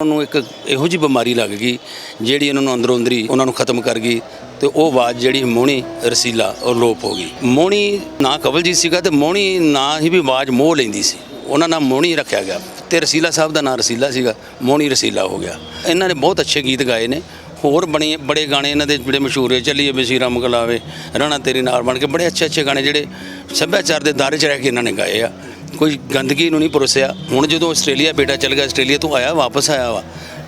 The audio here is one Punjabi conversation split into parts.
ਉਹਨਾਂ ਨੂੰ ਇੱਕ ਇਹੋ ਜਿਹੀ ਬਿਮਾਰੀ ਲੱਗ ਗਈ, ਜਿਹੜੀ ਇਹਨਾਂ ਨੂੰ ਅੰਦਰੋਂ ਅੰਦਰੀ ਉਹਨਾਂ ਨੂੰ ਖਤਮ ਕਰ ਗਈ ਤੇ ਉਹ ਆਵਾਜ਼ ਜਿਹੜੀ ਮੋਹਣੀ ਰਸੀਲਾ ਉਹ ਲੋਪ ਹੋ ਗਈ। ਮੋਹਣੀ ਨਾ ਕਵਲਜੀਤ ਸੀਗਾ ਤੇ ਮੋਹਣੀ ਨਾ ਹੀ ਵੀ ਆਵਾਜ਼ ਮੋਹ ਲੈਂਦੀ ਸੀ। ਉਹਨਾਂ ਨਾਲ ਮੋਹਣੀ ਰੱਖਿਆ ਗਿਆ ਤੇ ਰਸੀਲਾ ਸਾਹਿਬ ਦਾ ਨਾਂ ਰਸੀਲਾ ਸੀਗਾ, ਮੋਹਣੀ ਰਸੀਲਾ ਹੋ ਗਿਆ। ਇਹਨਾਂ ਨੇ ਬਹੁਤ ਅੱਛੇ ਗੀਤ ਗਾਏ ਨੇ, ਹੋਰ ਬਣੇ, ਬੜੇ ਗਾਣੇ ਇਹਨਾਂ ਦੇ ਜਿਹੜੇ ਮਸ਼ਹੂਰ ਹੈ ਚੱਲੀਏ ਬਸੀਰਾ ਮੁਗਲਾਵੇ ਰਾਣਾ ਤੇਰੀ ਨਾਲ ਬਣ ਕੇ ਬੜੇ ਅੱਛੇ ਅੱਛੇ ਗਾਣੇ ਜਿਹੜੇ ਸੱਭਿਆਚਾਰ ਦੇ ਦਾਇਰੇ 'ਚ ਰਹਿ ਕੇ ਇਹਨਾਂ ਨੇ ਗਾਏ ਆ। ਕੋਈ ਗੰਦਗੀ ਨੂੰ ਨਹੀਂ ਪਰੋਸਿਆ। ਹੁਣ ਜਦੋਂ ਆਸਟ੍ਰੇਲੀਆ ਬੇਟਾ ਚਲ ਗਿਆ, ਆਸਟ੍ਰੇਲੀਆ ਤੋਂ ਆਇਆ, ਵਾਪਸ ਆਇਆ ਵਾ,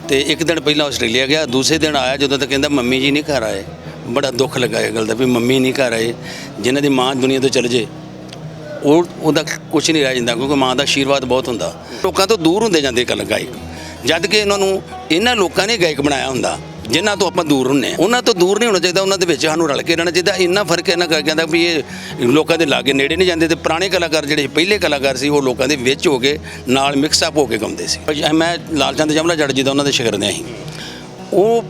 ਤੇ ਇੱਕ ਦਿਨ ਪਹਿਲਾਂ ਆਸਟ੍ਰੇਲੀਆ ਗਿਆ, ਦੂਸਰੇ ਦਿਨ ਆਇਆ, ਜਦੋਂ ਤੱਕ ਕਹਿੰਦਾ ਮੰਮੀ ਜੀ ਨਹੀਂ ਘਰ ਆਏ। ਬੜਾ ਦੁੱਖ ਲੱਗਾ ਇਹ ਗੱਲ ਦਾ ਵੀ ਮੰਮੀ ਨਹੀਂ ਘਰ ਆਏ, ਜਿਨ੍ਹਾਂ ਦੀ ਮਾਂ ਦੁਨੀਆ ਤੋਂ ਚਲ ਜੇ। ਉਹ, ਉਹਦਾ ਕੁਝ ਨਹੀਂ ਰਹਿ ਜਾਂਦਾ, ਕਿਉਂਕਿ ਮਾਂ ਦਾ ਆਸ਼ੀਰਵਾਦ ਬਹੁਤ ਹੁੰਦਾ। ਲੋਕਾਂ ਤੋਂ ਦੂਰ ਹੁੰਦੇ ਜਾਂਦੇ ਕਲ ਗਾਇਕ। ਜਦ ਕਿ ਇਹਨਾਂ ਨੂੰ, ਇਹਨਾਂ ਲੋਕਾਂ ਨੇ ਗਾਇਕ ਬਣਾਇਆ ਹੁੰਦਾ। ਜਿਨ੍ਹਾਂ ਤੋਂ ਆਪਾਂ ਦੂਰ ਹੁੰਨੇ ਆ। ਉਹਨਾਂ ਤੋਂ ਦੂਰ ਨਹੀਂ ਹੋਣਾ ਚਾਹੀਦਾ, ਉਹਨਾਂ ਦੇ ਵਿੱਚ ਸਾਨੂੰ ਰਲ ਕੇ ਰਹਿਣਾ ਚਾਹੀਦਾ। ਇੰਨਾ ਫ਼ਰਕ ਇਹਨਾਂ ਕਰ ਕਹਿੰਦਾ ਵੀ ਇਹ ਲੋਕਾਂ ਦੇ ਲਾਗੇ ਨੇੜੇ ਨਹੀਂ ਜਾਂਦੇ ਤੇ ਪੁਰਾਣੇ ਕਲਾਕਾਰ ਜਿਹੜੇ ਪਹਿਲੇ ਕਲਾਕਾਰ ਸੀ, ਉਹ ਲੋਕਾਂ ਦੇ ਵਿੱਚ ਹੋ ਕੇ ਨਾਲ ਮਿਕਸ ਅਪ ਹੋ ਕੇ ਗਾਉਂਦੇ ਸੀ। ਮੈਂ ਲਾਲਚੰਦ ਜਮਲਾ ਜੱਟ ਜੀ ਦਾ ਉਹਨਾਂ ਦੇ ਸ਼ਾਗਿਰਦ ਸੀ। ਉਹ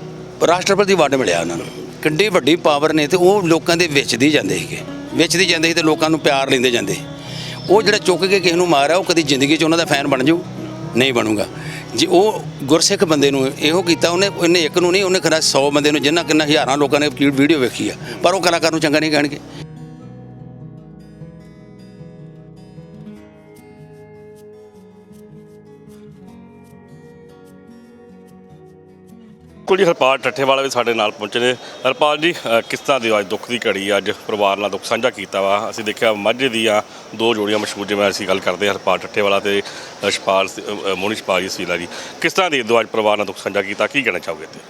ਰਾਸ਼ਟਰਪਤੀ ਵਾਰਡ ਮਿਲਿਆ ਉਹਨਾਂ ਨੂੰ। ਕਿੰਨੀ ਵੱਡੀ ਪਾਵਰ ਨੇ ਤੇ ਉਹ ਲੋਕਾਂ ਦੇ ਵਿੱਚ ਦੀ ਜਾਂਦੇ ਸੀਗੇ। ਵਿੱਚ ਦੀ ਜਾਂਦੇ ਸੀ ਤੇ ਲੋਕਾਂ ਨੂੰ ਪਿਆਰ ਲੈਂਦੇ ਜਾਂਦੇ ਉਹ ਜਿਹੜਾ ਚੁੱਕ ਕੇ ਕਿਸੇ ਨੂੰ ਮਾਰਿਆ, ਉਹ ਕਦੀ ਜ਼ਿੰਦਗੀ 'ਚ ਉਹਨਾਂ ਦਾ ਫੈਨ ਬਣ ਜਾਊ। ਨਹੀਂ ਬਣੂਗਾ। ਜੇ, ਉਹ ਗੁਰਸਿੱਖ ਬੰਦੇ ਨੂੰ ਇਹੋ ਕੀਤਾ, ਉਹਨੇ ਇਹਨੇ ਇੱਕ ਨੂੰ ਨਹੀਂ, ਉਹਨੇ ਖਰਾ 100 ਬੰਦੇ ਨੂੰ, ਜਿੰਨਾ ਕਿੰਨਾ ਹਜ਼ਾਰਾਂ ਲੋਕਾਂ ਨੇ ਵੀਡੀਓ ਵੇਖੀ ਆ, ਪਰ ਉਹ ਕਲਾਕਾਰ ਨੂੰ ਚੰਗਾ ਨਹੀਂ ਕਹਿਣਗੇ। ਬਿਲਕੁਲ ਜੀ ਹਰਪਾਲ ਠੱਠੇਵਾਲਾ ਵੀ ਸਾਡੇ ਨਾਲ ਪਹੁੰਚੇ ਨੇ। ਹਰਪਾਲ ਜੀ ਅ, ਕਿਸ ਤਰ੍ਹਾਂ ਦੀ ਅੱਜ ਦੁੱਖ ਦੀ ਘੜੀ ਅੱਜ ਪਰਿਵਾਰ ਨਾਲ ਦੁੱਖ ਸਾਂਝਾ ਕੀਤਾ ਵਾ। ਅਸੀਂ ਦੇਖਿਆ ਮਾਝੇ ਦੀਆਂ ਦੋ ਜੋੜੀਆਂ ਮਸ਼ਹੂਰ ਜਿਵੇਂ ਅਸੀਂ ਗੱਲ ਕਰਦੇ ਹਾਂ ਹਰਪਾਲ ਠੱਠੇਵਾਲਾ ਤੇ ਅ, ਸ਼ਪਾਲ ਸ- ਅ, ਅ, ਮੋਹਣੀ ਸ਼ਪਾਲ ਜੀ ਸੀਲਾ ਜੀ। ਕਿਸ ਤਰ੍ਹਾਂ ਦੀ ਦੋ ਅੱਜ ਪਰਿਵਾਰ ਨਾਲ ਦੁੱਖ ਸਾਂਝਾ ਕੀਤਾ? ਕੀ ਕਹਿਣਾ ਚਾਹੋਗੇ ਤੇ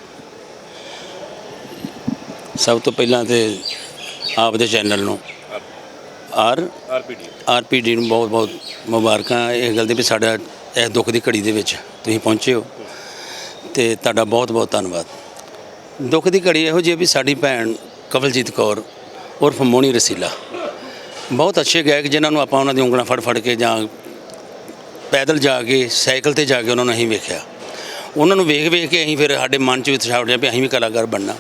ਸਭ ਤੋਂ ਪਹਿਲਾਂ ਤੇ ਆਪ ਦੇ ਚੈਨਲ ਨੂੰ ਆਰ ਆਰਪੀਡੀ ਆਰਪੀਡੀ ਨੂੰ। ਬਹੁਤ ਬਹੁਤ ਮੁਬਾਰਕਾਂ। ਇਹ ਗੱਲ ਦੀ ਵੀ ਸਾਡਾ ਇਸ ਦੁੱਖ ਦੀ ਘੜੀ ਦੇ ਵਿੱਚ ਤੁਸੀਂ ਪਹੁੰਚੇ ਹੋ। ਤੇ ਤੁਹਾਡਾ ਬਹੁਤ ਬਹੁਤ ਧੰਨਵਾਦ। ਦੁੱਖ ਦੀ ਘੜੀ ਇਹੋ ਜਿਹੀ ਹੈ ਵੀ ਸਾਡੀ ਭੈਣ ਕਵਲਜੀਤ ਕੌਰ ਉਰਫ ਮੋਣੀ ਰਸੀਲਾ। ਬਹੁਤ ਅੱਛੇ ਗਾਇਕ ਜਿਨ੍ਹਾਂ ਨੂੰ ਆਪਾਂ ਉਹਨਾਂ ਦੀ ਉਂਗਲਾਂ ਫੜ ਫੜ ਕੇ ਜਾਂ ਪੈਦਲ ਜਾ ਕੇ, ਸਾਈਕਲ ਤੇ ਜਾ ਕੇ ਉਹਨਾਂ ਨੂੰ ਅਸੀਂ ਵੇਖਿਆ। ਉਹਨਾਂ ਨੂੰ ਵੇਖ ਵੇਖ ਕੇ ਅਸੀਂ ਫਿਰ ਸਾਡੇ ਮਨ 'ਚ ਉਤਸ਼ਾਹ ਉੱਠਿਆ ਵੀ ਅਸੀਂ ਵੀ ਕਲਾਕਾਰ ਬਣਨਾ।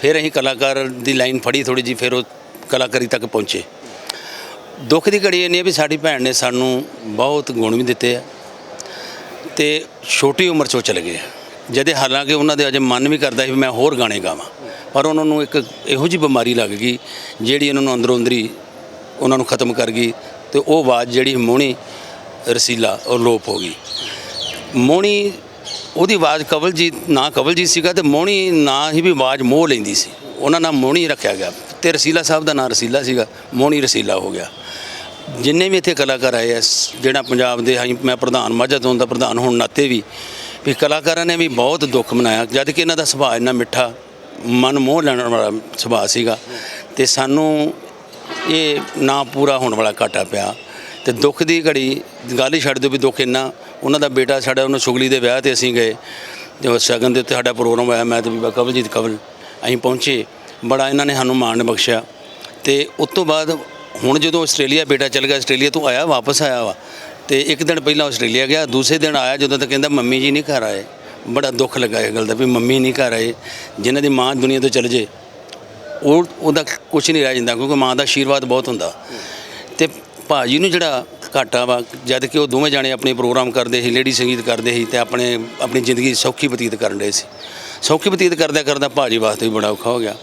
ਫਿਰ ਅਸੀਂ ਕਲਾਕਾਰ ਦੀ ਲਾਈਨ ਫੜੀ ਥੋੜੀ ਜੀ ਫਿਰ ਉਹ ਕਲਾਕਾਰੀ ਤੱਕ ਪਹੁੰਚੇ। ਦੁੱਖ ਦੀ ਘੜੀ ਇਹ ਨਹੀਂ ਹੈ ਵੀ ਸਾਡੀ ਭੈਣ ਨੇ ਸਾਨੂੰ ਬਹੁਤ ਗੁਣ ਵੀ ਦਿੱਤੇ ਆ ਤੇ ਛੋਟੀ ਉਮਰ 'ਚ ਉਹ ਚਲੇ ਗਏ ਜਿਹਦੇ ਹਾਲਾਂਕਿ ਉਹਨਾਂ ਦੇ ਅਜੇ ਮਨ ਵੀ ਕਰਦਾ ਸੀ ਵੀ ਮੈਂ ਹੋਰ ਗਾਣੇ ਗਾਵਾਂ, ਪਰ ਉਹਨਾਂ ਨੂੰ ਇੱਕ ਇਹੋ ਜਿਹੀ ਬਿਮਾਰੀ ਲੱਗ ਗਈ, ਜਿਹੜੀ ਉਹਨਾਂ ਨੂੰ ਅੰਦਰੋਂ ਅੰਦਰੀ ਉਹਨਾਂ ਨੂੰ ਖਤਮ ਕਰ ਗਈ ਤੇ ਉਹ ਆਵਾਜ਼ ਜਿਹੜੀ ਮੋਹਣੀ, ਰਸੀਲਾ ਉਹ ਲੋਪ ਹੋ ਗਈ। ਮੋਹਣੀ ਉਹਦੀ ਆਵਾਜ਼ ਕਵਲਜੀਤ, ਨਾ ਕਵਲਜੀਤ ਸੀਗਾ ਤੇ ਮੋਹਣੀ ਨਾ ਹੀ ਵੀ ਆਵਾਜ਼ ਮੋਹ ਲੈਂਦੀ ਸੀ। ਉਹਨਾਂ ਨਾਲ ਮੋਹਣੀ ਰੱਖਿਆ ਗਿਆ ਤੇ ਰਸੀਲਾ ਸਾਹਿਬ ਦਾ ਨਾਂ ਰਸੀਲਾ ਸੀਗਾ, ਮੋਹਣੀ ਰਸੀਲਾ ਹੋ ਗਿਆ। ਜਿੰਨੇ ਵੀ ਇੱਥੇ ਕਲਾਕਾਰ ਆਏ ਆ ਜਿਹੜਾ ਪੰਜਾਬ ਦੇ, ਅਸੀਂ ਮੈਂ ਪ੍ਰਧਾਨ, ਮਾਝਾ ਤੋਂ ਦਾ ਪ੍ਰਧਾਨ ਹੋਣ ਨਾਤੇ ਵੀ ਵੀ ਕਲਾਕਾਰਾਂ ਨੇ ਵੀ ਬਹੁਤ ਦੁੱਖ ਮਨਾਇਆ, ਜਦ ਕਿ ਇਹਨਾਂ ਦਾ ਸੁਭਾਅ ਇੰਨਾ ਮਿੱਠਾ, ਮਨ ਮੋਹ ਲੈਣ ਵਾਲਾ ਸੁਭਾਅ ਸੀਗਾ। ਤੇ ਸਾਨੂੰ ਇਹ ਨਾ ਪੂਰਾ ਹੋਣ ਵਾਲਾ ਘਾਟਾ ਪਿਆ। ਤੇ ਦੁੱਖ ਦੀ ਘੜੀ ਗੱਲ ਹੀ ਛੱਡ ਦਿਓ ਵੀ ਦੁੱਖ ਇੰਨਾ, ਉਹਨਾਂ ਦਾ ਬੇਟਾ ਸਾਡਾ, ਉਹਨੂੰ ਸੁਗਲੀ ਦੇ ਵਿਆਹ ਤੇ ਅਸੀਂ ਗਏ। ਜੋ ਸ਼ਗਨ ਦੇ ਉੱਤੇ ਸਾਡਾ ਪ੍ਰੋਗਰਾਮ ਹੋਇਆ, ਮੈਂ ਤੇ ਬੀਬਾ ਕਵਲਜੀਤ ਕਵਲ, ਅਸੀਂ ਪਹੁੰਚੇ। ਬੜਾ ਇਹਨਾਂ ਨੇ ਸਾਨੂੰ ਮਾਣ ਬਖਸ਼ਿਆ। ਤੇ ਉਸ ਤੋਂ ਬਾਅਦ ਹੁਣ ਜਦੋਂ ਆਸਟ੍ਰੇਲੀਆ ਬੇਟਾ ਚਲ ਗਿਆ, ਆਸਟ੍ਰੇਲੀਆ ਤੋਂ ਆਇਆ, ਵਾਪਸ ਆਇਆ ਵਾ ਤੇ ਇੱਕ ਦਿਨ ਪਹਿਲਾਂ ਆਸਟ੍ਰੇਲੀਆ ਗਿਆ, ਦੂਸਰੇ ਦਿਨ ਆਇਆ ਜਦੋਂ ਤੱਕ ਕਹਿੰਦਾ ਮੰਮੀ ਜੀ ਨਹੀਂ ਘਰ ਆਏ। ਬੜਾ ਦੁੱਖ ਲੱਗਾ ਇਹ ਗੱਲ ਦਾ ਵੀ ਮੰਮੀ ਨਹੀਂ ਘਰ ਆਏ, ਜਿਨ੍ਹਾਂ ਦੀ ਮਾਂ ਦੁਨੀਆ ਤੋਂ ਚਲ ਜੇ। ਉਹ, ਉਹਦਾ ਕੁਝ ਨਹੀਂ ਰਹਿ ਜਾਂਦਾ ਕਿਉਂਕਿ ਮਾਂ ਦਾ ਆਸ਼ੀਰਵਾਦ ਬਹੁਤ ਹੁੰਦਾ। ਤੇ ਭਾਜੀ ਨੂੰ ਜਿਹੜਾ ਘਾਟਾ ਵਾ, ਜਦ ਕਿ ਉਹ ਦੋਵੇਂ ਜਾਣੇ ਆਪਣੇ ਪ੍ਰੋਗਰਾਮ ਕਰਦੇ ਸੀ, ਲੇਡੀ ਸੰਗੀਤ ਕਰਦੇ ਸੀ ਤੇ ਆਪਣੇ, ਆਪਣੀ ਜ਼ਿੰਦਗੀ ਸੌਖੀ ਬਤੀਤ ਕਰਨ ਰਹੇ ਸੀ। ਸੌਖੀ ਬਤੀਤ ਕਰਦਾ ਕਰਦਾ ਭਾਜੀ ਵਾਸਤੇ ਵੀ ਬੜਾ ਔਖਾ ਹੋ ਗਿਆ।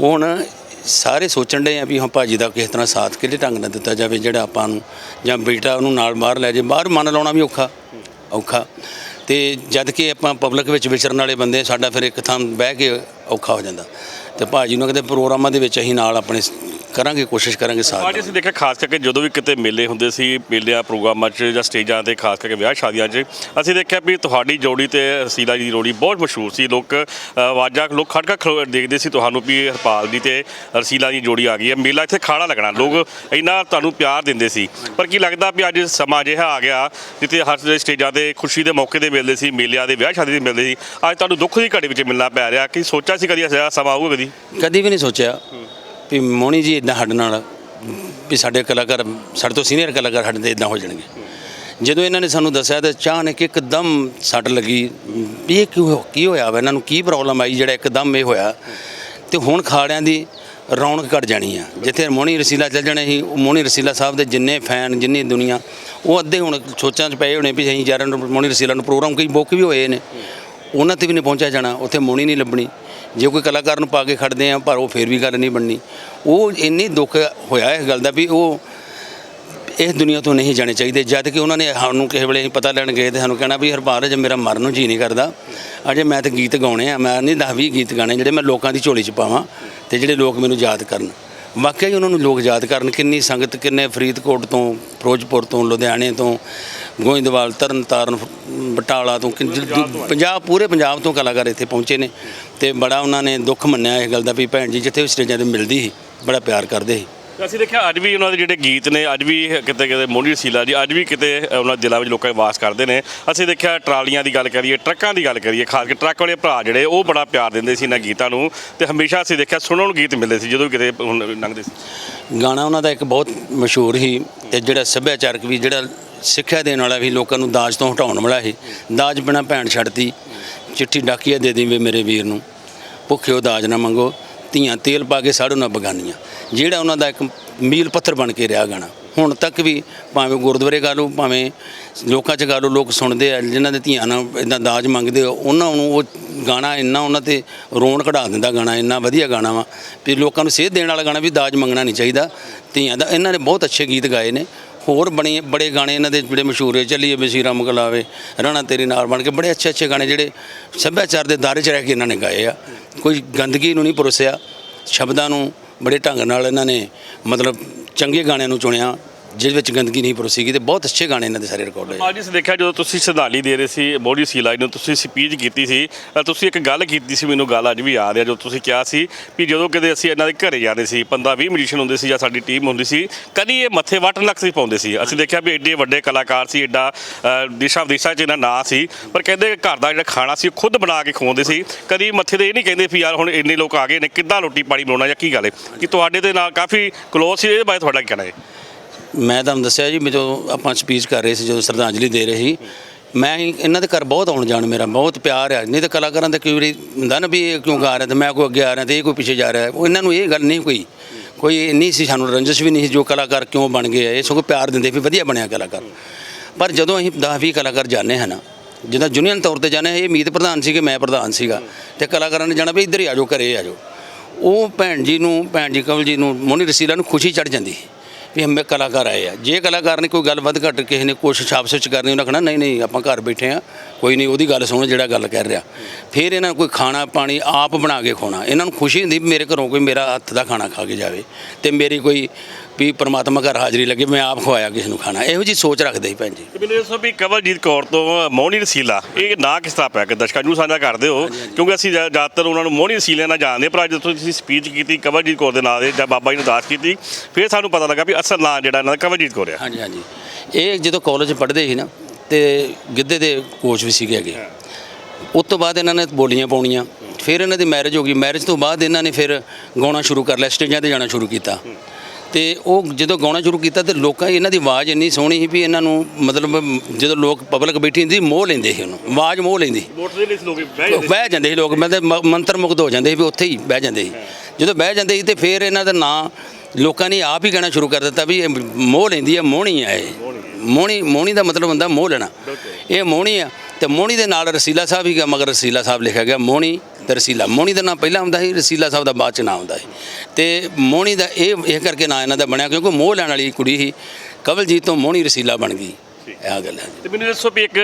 ਹੁਣ ਸਾਰੇ ਸੋਚਣ ਦੇ ਆ ਵੀ ਹਾਂ ਭਾਜੀ ਦਾ ਕਿਸ ਤਰ੍ਹਾਂ ਸਾਥ ਕਿਹੜੇ ਢੰਗ ਨਾਲ ਦਿੱਤਾ ਜਾਵੇ, ਜਿਹੜਾ ਆਪਾਂ ਨੂੰ ਜਾਂ ਬੇਟਾ ਉਹਨੂੰ ਨਾਲ ਬਾਹਰ ਲੈ ਜੇ, ਬਾਹਰ ਮਨ ਲਾਉਣਾ ਵੀ ਔਖਾ ਔਖਾ। ਤੇ ਜਦ ਕਿ ਆਪਾਂ ਪਬਲਿਕ ਵਿੱਚ ਵਿਚਰਨ ਵਾਲੇ ਬੰਦੇ, ਸਾਡਾ ਫਿਰ ਇੱਕ ਥਾਂ ਬਹਿ ਕੇ ਔਖਾ ਹੋ ਜਾਂਦਾ। ਤੇ ਭਾਜੀ ਨੂੰ ਕਹਿੰਦੇ ਪ੍ਰੋਗਰਾਮਾਂ ਦੇ ਵਿੱਚ ਅਸੀਂ ਨਾਲ ਆਪਣੇ ਕਰਾਂਗੇ ਕੋਸ਼ਿਸ਼ ਕਰਾਂਗੇ ਸਾਥ ਅੱਜ ਅਸੀਂ ਦੇਖਿਆ ਖਾਸ ਕਰਕੇ ਜਦੋਂ ਵੀ ਕਿਤੇ ਮੇਲੇ ਹੁੰਦੇ ਸੀ ਮੇਲਿਆਂ ਪ੍ਰੋਗਰਾਮਾਂ 'ਚ ਜਾਂ ਸਟੇਜਾਂ ਤੇ ਖਾਸ ਕਰਕੇ ਵਿਆਹ ਸ਼ਾਦੀਆਂ 'ਚ ਅਸੀਂ ਦੇਖਿਆ ਵੀ ਤੁਹਾਡੀ ਜੋੜੀ ਤੇ ਰਸੀਲਾ ਜੀ ਦੀ ਜੋੜੀ ਬਹੁਤ ਮਸ਼ਹੂਰ ਸੀ। ਲੋਕ ਆਵਾਜ਼ਾਂ ਲੋਕ ਖੜ ਖੜ ਦੇਖਦੇ ਸੀ ਤੁਹਾਨੂੰ ਵੀ ਹਰਪਾਲ ਦੀ ਤੇ ਰਸੀਲਾ ਦੀ ਜੋੜੀ ਆ ਗਈ ਹੈ। ਮੇਲਾ ਇੱਥੇ ਖਾੜਾ ਲੱਗਣਾ ਲੋਕ ਇੰਨਾ ਤੁਹਾਨੂੰ ਪਿਆਰ ਦਿੰਦੇ ਸੀ। ਪਰ ਕੀ ਲੱਗਦਾ ਵੀ ਅੱਜ ਸਮਾਂ ਅਜਿਹਾ ਆ ਗਿਆ ਜਿੱਥੇ ਹਰ ਸਟੇਜਾਂ ਤੇ ਖੁਸ਼ੀ ਦੇ ਮੌਕੇ ਤੇ ਮਿਲਦੇ ਸੀ ਮੇਲਿਆਂ ਦੇ ਵਿਆਹ ਸ਼ਾਦੀ ਦੇ ਮਿਲਦੇ ਸੀ। ਅੱਜ ਤੁਹਾਨੂੰ ਦੁੱਖ ਦੀ ਘੜੀ ਵਿੱਚ ਮਿਲਣਾ ਪੈ ਰਿਹਾ ਕਿ ਸੋਚਿਆ ਸੀ ਕਦੀ ਅਜਿਹਾ ਸਮਾਂ ਆਊਗਾ ਕਦੀ? ਕਦੀ ਵੀ ਨਹੀਂ ਸੋਚਿਆ। ਵੀ ਮੋਣੀ ਜੀ ਇਦਾਂ ਸਾਡੇ ਨਾਲ, ਵੀ ਸਾਡੇ ਕਲਾਕਾਰ, ਸਾਡੇ ਤੋਂ ਸੀਨੀਅਰ ਕਲਾਕਾਰ ਸਾਡੇ ਤੇ ਇਦਾਂ ਹੋ ਜਾਣਗੇ। ਜਦੋਂ ਇਹਨਾਂ ਨੇ ਸਾਨੂੰ ਦੱਸਿਆ ਤਾਂ ਅਚਾਨਕ ਇੱਕਦਮ ਸੱਟ ਲੱਗੀ, ਵੀ ਇਹ ਕਿਉਂ ਕੀ ਹੋਇਆ ਵਾ? ਇਹਨਾਂ ਨੂੰ ਕੀ ਪ੍ਰੋਬਲਮ ਆਈ ਜਿਹੜਾ ਇੱਕਦਮ ਇਹ ਹੋਇਆ? ਤੇ ਹੁਣ ਖਾੜਿਆਂ ਦੀ ਰੌਣਕ ਘਟ ਜਾਣੀ ਆ। ਜਿੱਥੇ ਮੋਣੀ ਰਸੀਲਾ ਚੱਲ ਜਾਣੇ ਸੀ, ਉਹ ਮੋਣੀ ਰਸੀਲਾ ਸਾਹਿਬ ਦੇ ਜਿੰਨੇ ਫੈਨ ਜਿੰਨੀ ਦੁਨੀਆ, ਉਹ ਅੱਧੇ ਹੁਣ ਸੋਚਾਂ 'ਚ ਪਏ ਹੋਣੇ ਵੀ ਅਸੀਂ ਯਾਰ ਮੋਣੀ ਰਸੀਲਾ ਨੂੰ ਪ੍ਰੋਗਰਾਮ ਕਈ, ਬੁੱਕ ਵੀ ਹੋਏ ਨੇ। ਉਹਨਾਂ ਤੇ ਵੀ ਨਹੀਂ ਪਹੁੰਚਿਆ ਜਾਣਾ, ਉੱਥੇ ਮੋਣੀ ਨਹੀਂ ਲੱਭਣੀ। ਜੇ ਕੋਈ ਕਲਾਕਾਰ ਨੂੰ ਪਾ ਕੇ ਖੜਦੇ ਆ, ਪਰ ਉਹ ਫੇਰ ਵੀ ਗੱਲ ਨਹੀਂ ਬਣਨੀ। ਉਹ ਇੰਨੀ ਦੁੱਖ ਹੋਇਆ ਇਸ ਗੱਲ ਦਾ ਵੀ ਉਹ ਇਸ ਦੁਨੀਆ ਤੋਂ ਨਹੀਂ ਜਾਣੇ ਚਾਹੀਦੇ। ਜਦ ਕਿ ਉਹਨਾਂ ਨੇ ਸਾਨੂੰ ਕਿਸੇ ਵੇਲੇ ਅਸੀਂ ਪਤਾ ਲੈਣ ਗਏ ਤੇ ਸਾਨੂੰ ਕਹਿਣਾ ਵੀ ਹਰਪਾਲ ਜੇ ਮੇਰਾ ਮਰਨ ਨੂੰ ਜੀ ਨਹੀਂ ਕਰਦਾ। ਅਜੇ ਮੈਂ ਤੇ ਗੀਤ ਗਾਉਣੇ ਆ, ਮੈਂ ਨਹੀਂ ਦਸ ਵੀਹ ਗੀਤ ਗਾਣੇ ਜਿਹੜੇ ਮੈਂ ਲੋਕਾਂ ਦੀ ਝੋਲੀ 'ਚ ਪਾਵਾਂ ਤੇ ਜਿਹੜੇ ਲੋਕ ਮੈਨੂੰ ਯਾਦ ਕਰਨ। ਵਾਕਿਆ ਹੀ ਉਹਨਾਂ ਨੂੰ ਲੋਕ ਯਾਦ ਕਰਨ ਕਿੰਨੀ ਸੰਗਤ, ਕਿੰਨੇ ਫਰੀਦਕੋਟ ਤੋਂ, ਫਿਰੋਜ਼ਪੁਰ ਤੋਂ, ਲੁਧਿਆਣੇ ਤੋਂ, ਗੋਇੰਦਵਾਲ, ਤਰਨਤਾਰਨ, ਬਟਾਲਾ ਤੋਂ ਪੰਜਾਬ, ਪੂਰੇ ਪੰਜਾਬ ਤੋਂ ਕਲਾਕਾਰ ਇੱਥੇ ਪਹੁੰਚੇ ਨੇ। ਤੇ ਬੜਾ ਉਹਨਾਂ ਨੇ ਦੁੱਖ ਮੰਨਿਆ ਇਹ ਗੱਲ ਦਾ ਵੀ ਭੈਣ ਜੀ ਜਿੱਥੇ ਵੀ ਸਟੇਜਾਂ ਤੇ ਮਿਲਦੀ ਸੀ ਬੜਾ ਪਿਆਰ ਕਰਦੇ ਸੀ। ਅਸੀਂ ਦੇਖਿਆ ਅੱਜ ਵੀ ਉਹਨਾਂ ਦੇ ਜਿਹੜੇ ਗੀਤ ਨੇ ਅੱਜ ਵੀ ਕਿਤੇ ਕਿਤੇ ਮੋਹਨੀ ਰਸੀਲਾ ਜੀ ਅੱਜ ਵੀ ਕਿਤੇ ਉਹਨਾਂ ਦੇ ਦਿਲਾਂ ਵਿੱਚ ਲੋਕਾਂ 'ਚ ਵਾਸ ਕਰਦੇ ਨੇ। ਅਸੀਂ ਦੇਖਿਆ ਟਰਾਲੀਆਂ ਦੀ ਗੱਲ ਕਰੀਏ ਟਰੱਕਾਂ ਦੀ ਗੱਲ ਕਰੀਏ ਖਾਸ ਕਰਕੇ ਟਰੱਕ ਵਾਲੇ ਭਰਾ ਜਿਹੜੇ ਉਹ ਬੜਾ ਪਿਆਰ ਦਿੰਦੇ ਸੀ ਇਹਨਾਂ ਗੀਤਾਂ ਨੂੰ ਤੇ ਹਮੇਸ਼ਾ ਅਸੀਂ ਦੇਖਿਆ ਸੁਣਨ ਨੂੰ ਗੀਤ ਮਿਲਦੇ ਸੀ ਜਦੋਂ ਕਿਤੇ ਹੁਣ ਲੰਘਦੇ ਸੀ। ਗਾਣਾ ਉਹਨਾਂ ਦਾ ਇੱਕ ਬਹੁਤ ਮਸ਼ਹੂਰ ਸੀ ਤੇ ਜਿਹੜਾ ਸੱਭਿਆਚਾਰਕ ਵੀ ਜਿਹੜਾ ਸਿੱਖਿਆ ਦੇਣ ਵਾਲਾ ਵੀ ਲੋਕਾਂ ਨੂੰ ਦਾਜ ਤੋਂ ਹਟਾਉਣ ਵਾਲਾ ਸੀ। ਦਾਜ ਬਿਨਾ ਭੈਣ ਛੱਡਤੀ। ਚਿੱਠੀ ਡਾਕੀਆ ਦੇ ਦੇਵੇਂ ਮੇਰੇ ਵੀਰ ਨੂੰ। ਭੁੱਖਿਓ ਦਾਜ ਨਾ ਮੰਗੋ ਧੀਆਂ ਤੇਲ ਪਾ ਕੇ ਸਾੜੋ ਨਾ ਬਗਾਨੀਆਂ। ਜਿਹੜਾ ਉਹਨਾਂ ਦਾ ਇੱਕ ਮੀਲ ਪੱਥਰ ਬਣ ਕੇ ਰਿਹਾ ਗਾਣਾ। ਹੁਣ ਤੱਕ ਵੀ ਭਾਵੇਂ ਗੁਰਦੁਆਰੇ ਗਾ ਲਓ ਭਾਵੇਂ ਲੋਕਾਂ 'ਚ ਗਾ ਲਓ ਲੋਕ ਸੁਣਦੇ ਆ ਜਿਨ੍ਹਾਂ ਦੇ ਧੀਆਂ ਨਾਲ ਇਦਾਂ ਦਾਜ ਮੰਗਦੇ ਆ, ਉਹਨਾਂ ਨੂੰ ਉਹ ਗਾਣਾ ਇੰਨਾ ਉਹਨਾਂ ਤੇ ਰੋਣ ਕਢਾ ਦਿੰਦਾ ਗਾਣਾ ਇੰਨਾ ਵਧੀਆ ਗਾਣਾ ਵਾ। ਵੀ ਲੋਕਾਂ ਨੂੰ ਸੇਧ ਦੇਣ ਵਾਲਾ ਗਾਣਾ ਵੀ ਦਾਜ ਮੰਗਣਾ ਨਹੀਂ ਚਾਹੀਦਾ। ਧੀਆਂ ਦਾ ਇਹਨਾਂ ਨੇ ਬਹੁਤ ਅੱਛੇ ਗੀਤ ਗਾਏ ਨੇ। ਹੋਰ ਬਣੇ, ਬੜੇ ਗਾਣੇ ਇਹਨਾਂ ਦੇ ਜਿਹੜੇ ਮਸ਼ਹੂਰ ਹੋਏ ਚੱਲੀਏ ਬਸੀਰਾ ਮਗਲਾਵੇ ਰਣਾ ਤੇਰੀ ਨਾਲ ਬਣ ਕੇ, ਬੜੇ ਅੱਛੇ ਅੱਛੇ ਗਾਣੇ ਜਿਹੜੇ ਸੱਭਿਆਚਾਰ ਦੇ ਦਾਇਰੇ 'ਚ ਰਹਿ ਕੇ ਇਹਨਾਂ ਨੇ ਗਾਏ ਆ। ਕੋਈ ਗੰਦਗੀ ਨੂੰ ਨਹੀਂ ਪਰੋਸਿਆ, ਸ਼ਬਦਾਂ ਨੂੰ ਬੜੇ ਢੰਗ ਨਾਲ ਇਹਨਾਂ ਨੇ ਮਤਲਬ ਚੰਗੇ ਗਾਣਿਆਂ ਨੂੰ ਚੁਣਿਆ ਜਿਹਦੇ ਵਿੱਚ ਗੰਦਗੀ ਨਹੀਂ ਪਰੋਸੀ ਗਈ ਤੇ ਬਹੁਤ ਅੱਛੇ ਗਾਣੇ ਇਹਨਾਂ ਦੇ ਸਾਰੇ ਰਿਕਾਰਡ ਹੋਏ। ਅੱਜ ਅਸੀਂ ਦੇਖਿਆ ਜਦੋਂ ਤੁਸੀਂ ਸ਼ਰਧਾਂਜਲੀ ਦੇ ਰਹੇ ਸੀ ਮੋਹਨੀ ਰਸੀਲਾ ਜੀ ਨੂੰ ਤੁਸੀਂ ਸਪੀਚ ਕੀਤੀ ਸੀ, ਤਾਂ ਤੁਸੀਂ ਇੱਕ ਗੱਲ ਕੀਤੀ ਸੀ, ਮੈਨੂੰ ਗੱਲ ਅੱਜ ਵੀ ਯਾਦ ਹੈ ਜੋ ਤੁਸੀਂ ਕਿਹਾ ਸੀ ਵੀ ਜਦੋਂ ਕਦੇ ਅਸੀਂ ਇਹਨਾਂ ਦੇ ਘਰੇ ਜਾਂਦੇ ਸੀ 15 20 ਮਿਊਜ਼ੀਸ਼ੀਅਨ ਹੁੰਦੇ ਸੀ ਜਾਂ ਸਾਡੀ ਟੀਮ ਹੁੰਦੀ ਸੀ, ਕਦੀ ਇਹ ਮੱਥੇ ਵੱਟ ਲੱਗ ਸੀ ਪਾਉਂਦੇ ਸੀ। ਅਸੀਂ ਦੇਖਿਆ ਵੀ ਐਡੇ ਵੱਡੇ ਕਲਾਕਾਰ ਸੀ ਐਡਾ ਦਿਸ਼ਾ ਵਿਦੇਸ਼ਾਂ 'ਚ ਇਹਨਾਂ ਨਾਂ ਸੀ, ਪਰ ਕਹਿੰਦੇ ਘਰ ਦਾ ਜਿਹੜਾ ਖਾਣਾ ਸੀ, ਉਹ ਖੁਦ ਬਣਾ ਕੇ ਖਵਾਉਂਦੇ ਸੀ। ਕਦੀ ਮੱਥੇ ਤੇ ਇਹ ਨਹੀਂ ਕਹਿੰਦੇ ਵੀ ਯਾਰ ਹੁਣ ਇੰਨੇ ਲੋਕ ਆ ਗਏ ਨੇ, ਕਿੱਦਾਂ ਰੋਟੀ ਪਾਣੀ ਬਣਾਉਣਾ ਜਾਂ ਕੀ ਗੱਲ ਹੈ? ਕਿ ਤੁਹਾਡੇ ਦੇ ਨਾਲ ਕਾਫੀ ਕਲੋਜ਼ ਸੀ ਇਹਦੇ ਬਾਰੇ ਤੁਹਾਡਾ ਕੀ ਕਹਿਣਾ ਹੈ? ਮੈਂ ਤੁਹਾਨੂੰ ਦੱਸਿਆ ਜੀ ਜਦੋਂ ਆਪਾਂ ਸਪੀਚ ਕਰ ਰਹੇ ਸੀ, ਜਦੋਂ ਸ਼ਰਧਾਂਜਲੀ ਦੇ ਰਹੇ ਸੀ, ਮੈਂ ਹੀ- ਇਹਨਾਂ ਦੇ ਘਰ ਬਹੁਤ ਆਉਣ ਜਾਣ ਮੇਰਾ ਬਹੁਤ ਪਿਆਰ ਹੈ ਨਹੀਂ ਤਾਂ ਕਲਾਕਾਰਾਂ ਦਾ ਕਈ ਵਾਰੀ ਹੁੰਦਾ ਨਾ ਵੀ ਇਹ ਕਿਉਂ ਗਾ ਰਿਹਾ ਤੇ ਮੈਂ ਕੋਈ ਅੱਗੇ ਆ ਰਿਹਾ ਤੇ ਇਹ ਕੋਈ ਪਿੱਛੇ ਜਾ ਰਿਹਾ। ਹੈ। ਉਹ ਇਹਨਾਂ ਨੂੰ ਇਹ ਗੱਲ ਨਹੀਂ ਕੋਈ ਕੋਈ ਇੰਨੀ ਸੀ ਸਾਨੂੰ ਰੰਜਿਸ਼ ਵੀ ਨਹੀਂ ਸੀ ਜੋ ਕਲਾਕਾਰ ਕਿਉਂ ਬਣ ਗਏ ਆ। ਇਹ ਸਗੋਂ ਪਿਆਰ ਦਿੰਦੇ ਵੀ ਵਧੀਆ ਬਣਿਆ ਕਲਾਕਾਰ। ਪਰ ਜਦੋਂ ਅਸੀਂ 10 20 ਕਲਾਕਾਰ ਜਾਣੇ ਹਨ ਜਿੱਦਾਂ ਯੂਨੀਅਨ ਤੌਰ ਤੇ ਜਾਣੇ ਇਹ ਮੀਤ ਪ੍ਰਧਾਨ ਸੀ ਕਿ ਮੈਂ ਪ੍ਰਧਾਨ ਸੀਗਾ, ਤੇ ਕਲਾਕਾਰਾਂ ਨੇ ਜਾਣਾ ਵੀ ਇੱਧਰ ਹੀ ਆ ਜਾਓ, ਘਰੇ ਆ ਜਾਓ। ਉਹ ਭੈਣ ਜੀ ਨੂੰ, ਭੈਣ ਜੀ ਕਮਲ ਜੀ ਨੂੰ, ਮੋਨੀ ਰਸੀਲਾ ਨੂੰ ਖੁਸ਼ੀ ਚੜ ਜਾਂਦੀ ਸੀ। ਵੀ ਹਮੇ ਕਲਾਕਾਰ ਆਏ ਆ। ਜੇ ਕਲਾਕਾਰ ਨੇ ਕੋਈ ਗੱਲ ਵੱਧ ਘੱਟ ਕਿਸੇ ਨੇ ਕੋਸ਼ਿਸ਼ ਆਪਸ ਵਿੱਚ ਕਰਨੀ, ਉਹਨਾਂ ਕਹਣਾ ਨਹੀਂ ਨਹੀਂ, ਆਪਾਂ ਘਰ ਬੈਠੇ ਆ, ਕੋਈ ਨਹੀਂ, ਉਹਦੀ ਗੱਲ ਸੁਣੋ ਜਿਹੜਾ ਗੱਲ ਕਰ ਰਿਹਾ। ਫਿਰ ਇਹਨਾਂ ਨੂੰ ਕੋਈ ਖਾਣਾ, ਪਾਣੀ ਆਪ ਬਣਾ ਕੇ ਖਵਾਉਣਾ। ਇਹਨਾਂ ਨੂੰ ਖੁਸ਼ੀ ਹੁੰਦੀ ਵੀ ਮੇਰੇ ਘਰੋਂ ਕੋਈ ਮੇਰਾ ਹੱਥ ਦਾ ਖਾਣਾ ਖਾ ਕੇ ਜਾਵੇ ਤੇ ਮੇਰੀ ਕੋਈ ਵੀ ਪ੍ਰਮਾਤਮਾ ਘਰ ਹਾਜ਼ਰੀ ਲੱਗੇ ਮੈਂ ਆਪ ਖਵਾਇਆ ਕਿਸੇ ਨੂੰ ਖਾਣਾ। ਇਹੋ ਜੀ ਸੋਚ ਰੱਖਦੇ ਸੀ ਭੈਣ ਜੀ। ਮੈਨੂੰ ਇਹ ਦੱਸੋ ਵੀ ਕਵਲਜੀਤ ਕੌਰ ਤੋਂ ਮੋਹਨੀ ਰਸੀਲਾ ਇਹ ਨਾਂ ਕਿਸ ਤਰ੍ਹਾਂ ਪਿਆ ਕਿ ਦਰਸ਼ਕਾਂ ਨੂੰ ਸਾਂਝਾ ਕਰਦੇ ਹੋ ਕਿਉਂਕਿ ਅਸੀਂ ਜ਼ਿਆ- ਜ਼ਿਆਦਾਤਰ ਉਹਨਾਂ ਨੂੰ ਮੋਹਨੀ ਰਸੀਲੇ ਨਾਲ ਜਾਣਦੇ ਪਰ ਅੱਜ ਜਦੋਂ ਤੁਸੀਂ ਸਪੀਚ ਕੀਤੀ ਕਵਲਜੀਤ ਕੌਰ ਦੇ ਨਾਂ ਦੇ ਜਾਂ ਬਾਬਾ ਜੀ ਨੂੰ ਦਾਸ ਕੀਤੀ ਫਿਰ ਸਾਨੂੰ ਪਤਾ ਲੱਗਾ ਵੀ ਅਸਲ ਨਾਂ ਜਿਹੜਾ ਇਹਨਾਂ ਦਾ ਕਵਲਜੀਤ ਕੌਰ ਆ। ਹਾਂਜੀ ਹਾਂਜੀ। ਇਹ ਜਦੋਂ ਕਾਲਜ ਪੜ੍ਹਦੇ ਸੀ ਨਾ ਤੇ ਗਿੱਧੇ ਦੇ ਕੋਚ ਵੀ ਸੀਗੇ ਅੱਗੇ। ਉਸ ਤੋਂ ਬਾਅਦ ਇਹਨਾਂ ਨੇ ਬੋਲੀਆਂ ਪਾਉਣੀਆਂ ਫਿਰ ਇਹਨਾਂ ਦੀ ਮੈਰਿਜ ਹੋ ਗਈ। ਮੈਰਿਜ ਤੋਂ ਬਾਅਦ ਇਹਨਾਂ ਨੇ ਫਿਰ ਗਾਉਣਾ ਸ਼ੁਰੂ ਕਰ ਲਿਆ ਸਟੇਜਾਂ ਤੇ ਜਾਣਾ ਸ਼ੁਰੂ ਕੀਤਾ। ਤੇ ਉਹ ਜਦੋਂ ਗਾਉਣਾ ਸ਼ੁਰੂ ਕੀਤਾ ਤੇ ਲੋਕਾਂ ਇਹਨਾਂ ਦੀ ਆਵਾਜ਼ ਇੰਨੀ ਸੋਹਣੀ ਸੀ ਵੀ ਇਹਨਾਂ ਨੂੰ ਮਤਲਬ ਜਦੋਂ ਲੋਕ ਪਬਲਿਕ ਬੈਠੀ ਹੁੰਦੀ ਮੋਹ ਲੈਂਦੇ ਸੀ ਉਹਨੂੰ ਆਵਾਜ਼ ਮੋਹ ਲੈਂਦੀ ਵੋਟ ਦੇ ਲਈ ਲੋਕ ਬਹਿ ਬਹਿ ਜਾਂਦੇ ਸੀ ਲੋਕ ਮੈਂ ਤੇ ਮ- ਮੰਤਰ ਮੁਗਧ ਹੋ ਜਾਂਦੇ ਸੀ ਵੀ ਉੱਥੇ ਹੀ ਬਹਿ ਜਾਂਦੇ ਸੀ। ਜਦੋਂ ਬਹਿ ਜਾਂਦੇ ਸੀ ਤੇ ਫਿਰ ਇਹਨਾਂ ਦਾ ਨਾਂ ਲੋਕਾਂ ਨੇ ਆਪ ਹੀ ਕਹਿਣਾ ਸ਼ੁਰੂ ਕਰ ਦਿੱਤਾ ਵੀ ਇਹ ਮੋਹ ਲੈਂਦੀ ਹੈ ਮੋਹਣੀ ਹੈ ਇਹ। ਮੋਹਣੀ ਮੋਹਣੀ ਦਾ ਮਤਲਬ ਹੁੰਦਾ ਮੋਹ ਲੈਣਾ। ਇਹ ਮੋਹਣੀ ਆ। ਤੇ ਮੋਹਣੀ ਦੇ ਨਾਲ ਰਸੀਲਾ ਸਾਹਿਬ ਹੀ ਗਿਆ, ਮਗਰ ਰਸੀਲਾ ਸਾਹਿਬ ਲਿਖਿਆ ਗਿਆ ਮੋਹਣੀ ਤੇ ਰਸੀਲਾ। ਮੋਹਣੀ ਦਾ ਨਾਮ ਪਹਿਲਾਂ ਹੁੰਦਾ ਸੀ, ਰਸੀਲਾ ਸਾਹਿਬ ਦਾ ਬਾਅਦ ਚ ਨਾਮ ਹੁੰਦਾ ਸੀ। ਤੇ ਮੋਹਣੀ ਦਾ ਇਹ ਇਹ ਕਰਕੇ ਨਾਂ ਇਹਨਾਂ ਦਾ ਬਣਿਆ, ਕਿਉਂਕਿ ਮੋਹ ਲੈਣ ਵਾਲੀ ਕੁੜੀ ਸੀ। ਕਵਲਜੀਤ ਤੋਂ ਮੋਹਣੀ ਰਸੀਲਾ ਬਣ ਗਈ। ਇਹ ਗੱਲ ਹੈ। ਤੇ ਮੈਨੂੰ ਦੱਸੋ ਵੀ ਇੱਕ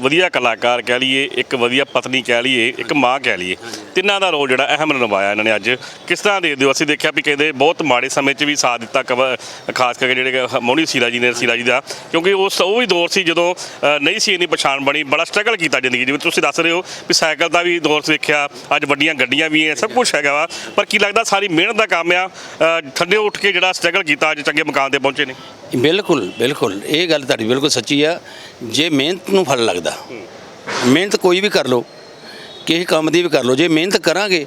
ਵਧੀਆ ਕਲਾਕਾਰ ਕਹਿ ਲਈਏ ਇੱਕ ਵਧੀਆ ਪਤਨੀ ਕਹਿ ਲਈਏ ਇੱਕ ਮਾਂ ਕਹਿ ਲਈਏ। ਤਿੰਨਾਂ ਦਾ ਰੋਲ ਜਿਹੜਾ ਅਹਿਮ ਨਿਭਾਇਆ ਇਹਨਾਂ ਨੇ ਅੱਜ। ਕਿਸ ਤਰ੍ਹਾਂ ਦੇ ਦਿਓ? ਅਸੀਂ ਦੇਖਿਆ ਵੀ ਕਹਿੰਦੇ ਬਹੁਤ ਮਾੜੇ ਸਮੇਂ 'ਚ ਵੀ ਸਾਥ ਦਿੱਤਾ ਕਵ- ਖਾਸ ਕਰਕੇ ਜਿਹੜੇ ਕਿ ਮੋਹਣੀ ਸੀਲਾ ਜੀ ਨੇ ਸੀਲਾ ਜੀ ਦਾ। ਕਿਉਂਕਿ ਉਸ ਉਹ ਵੀ ਦੌਰ ਸੀ ਜਦੋਂ ਨਹੀਂ ਸੀ ਇੰਨੀ ਪਛਾਣ ਬਣੀ। ਬੜਾ ਸਟਰਗਲ ਕੀਤਾ ਜ਼ਿੰਦਗੀ ਜਿਵੇਂ ਤੁਸੀਂ ਦੱਸ ਰਹੇ ਹੋ ਵੀ ਸਾਈਕਲ ਦਾ ਵੀ ਦੌਰ ਦੇਖਿਆ। ਅੱਜ ਵੱਡੀਆਂ ਗੱਡੀਆਂ ਵੀ ਹੈ ਸਭ ਕੁਝ ਹੈਗਾ ਵਾ। ਪਰ ਕੀ ਲੱਗਦਾ ਸਾਰੀ ਮਿਹਨਤ ਦਾ ਕੰਮ ਆ? ਥੱਲੇ ਉੱਠ ਕੇ ਜਿਹੜਾ ਸਟਰਗਲ ਕੀਤਾ ਅੱਜ ਚੰਗੇ ਮੁਕਾਮ ਤੇ ਪਹੁੰਚੇ ਨੇ? ਬਿਲਕੁਲ ਬਿਲਕੁਲ। ਇਹ ਗੱਲ ਤੁਹਾਡੀ ਬਿਲਕੁਲ ਸੱਚੀ ਆ ਜੇ ਮਿਹਨਤ ਨੂੰ ਫਲ ਲੱਗਦਾ ਮਿਹਨਤ ਕੋਈ ਵੀ ਕਰ ਲਓ ਕਿਸੇ ਕੰਮ ਦੀ ਵੀ ਕਰ ਲਓ ਜੇ ਮਿਹਨਤ ਕਰਾਂਗੇ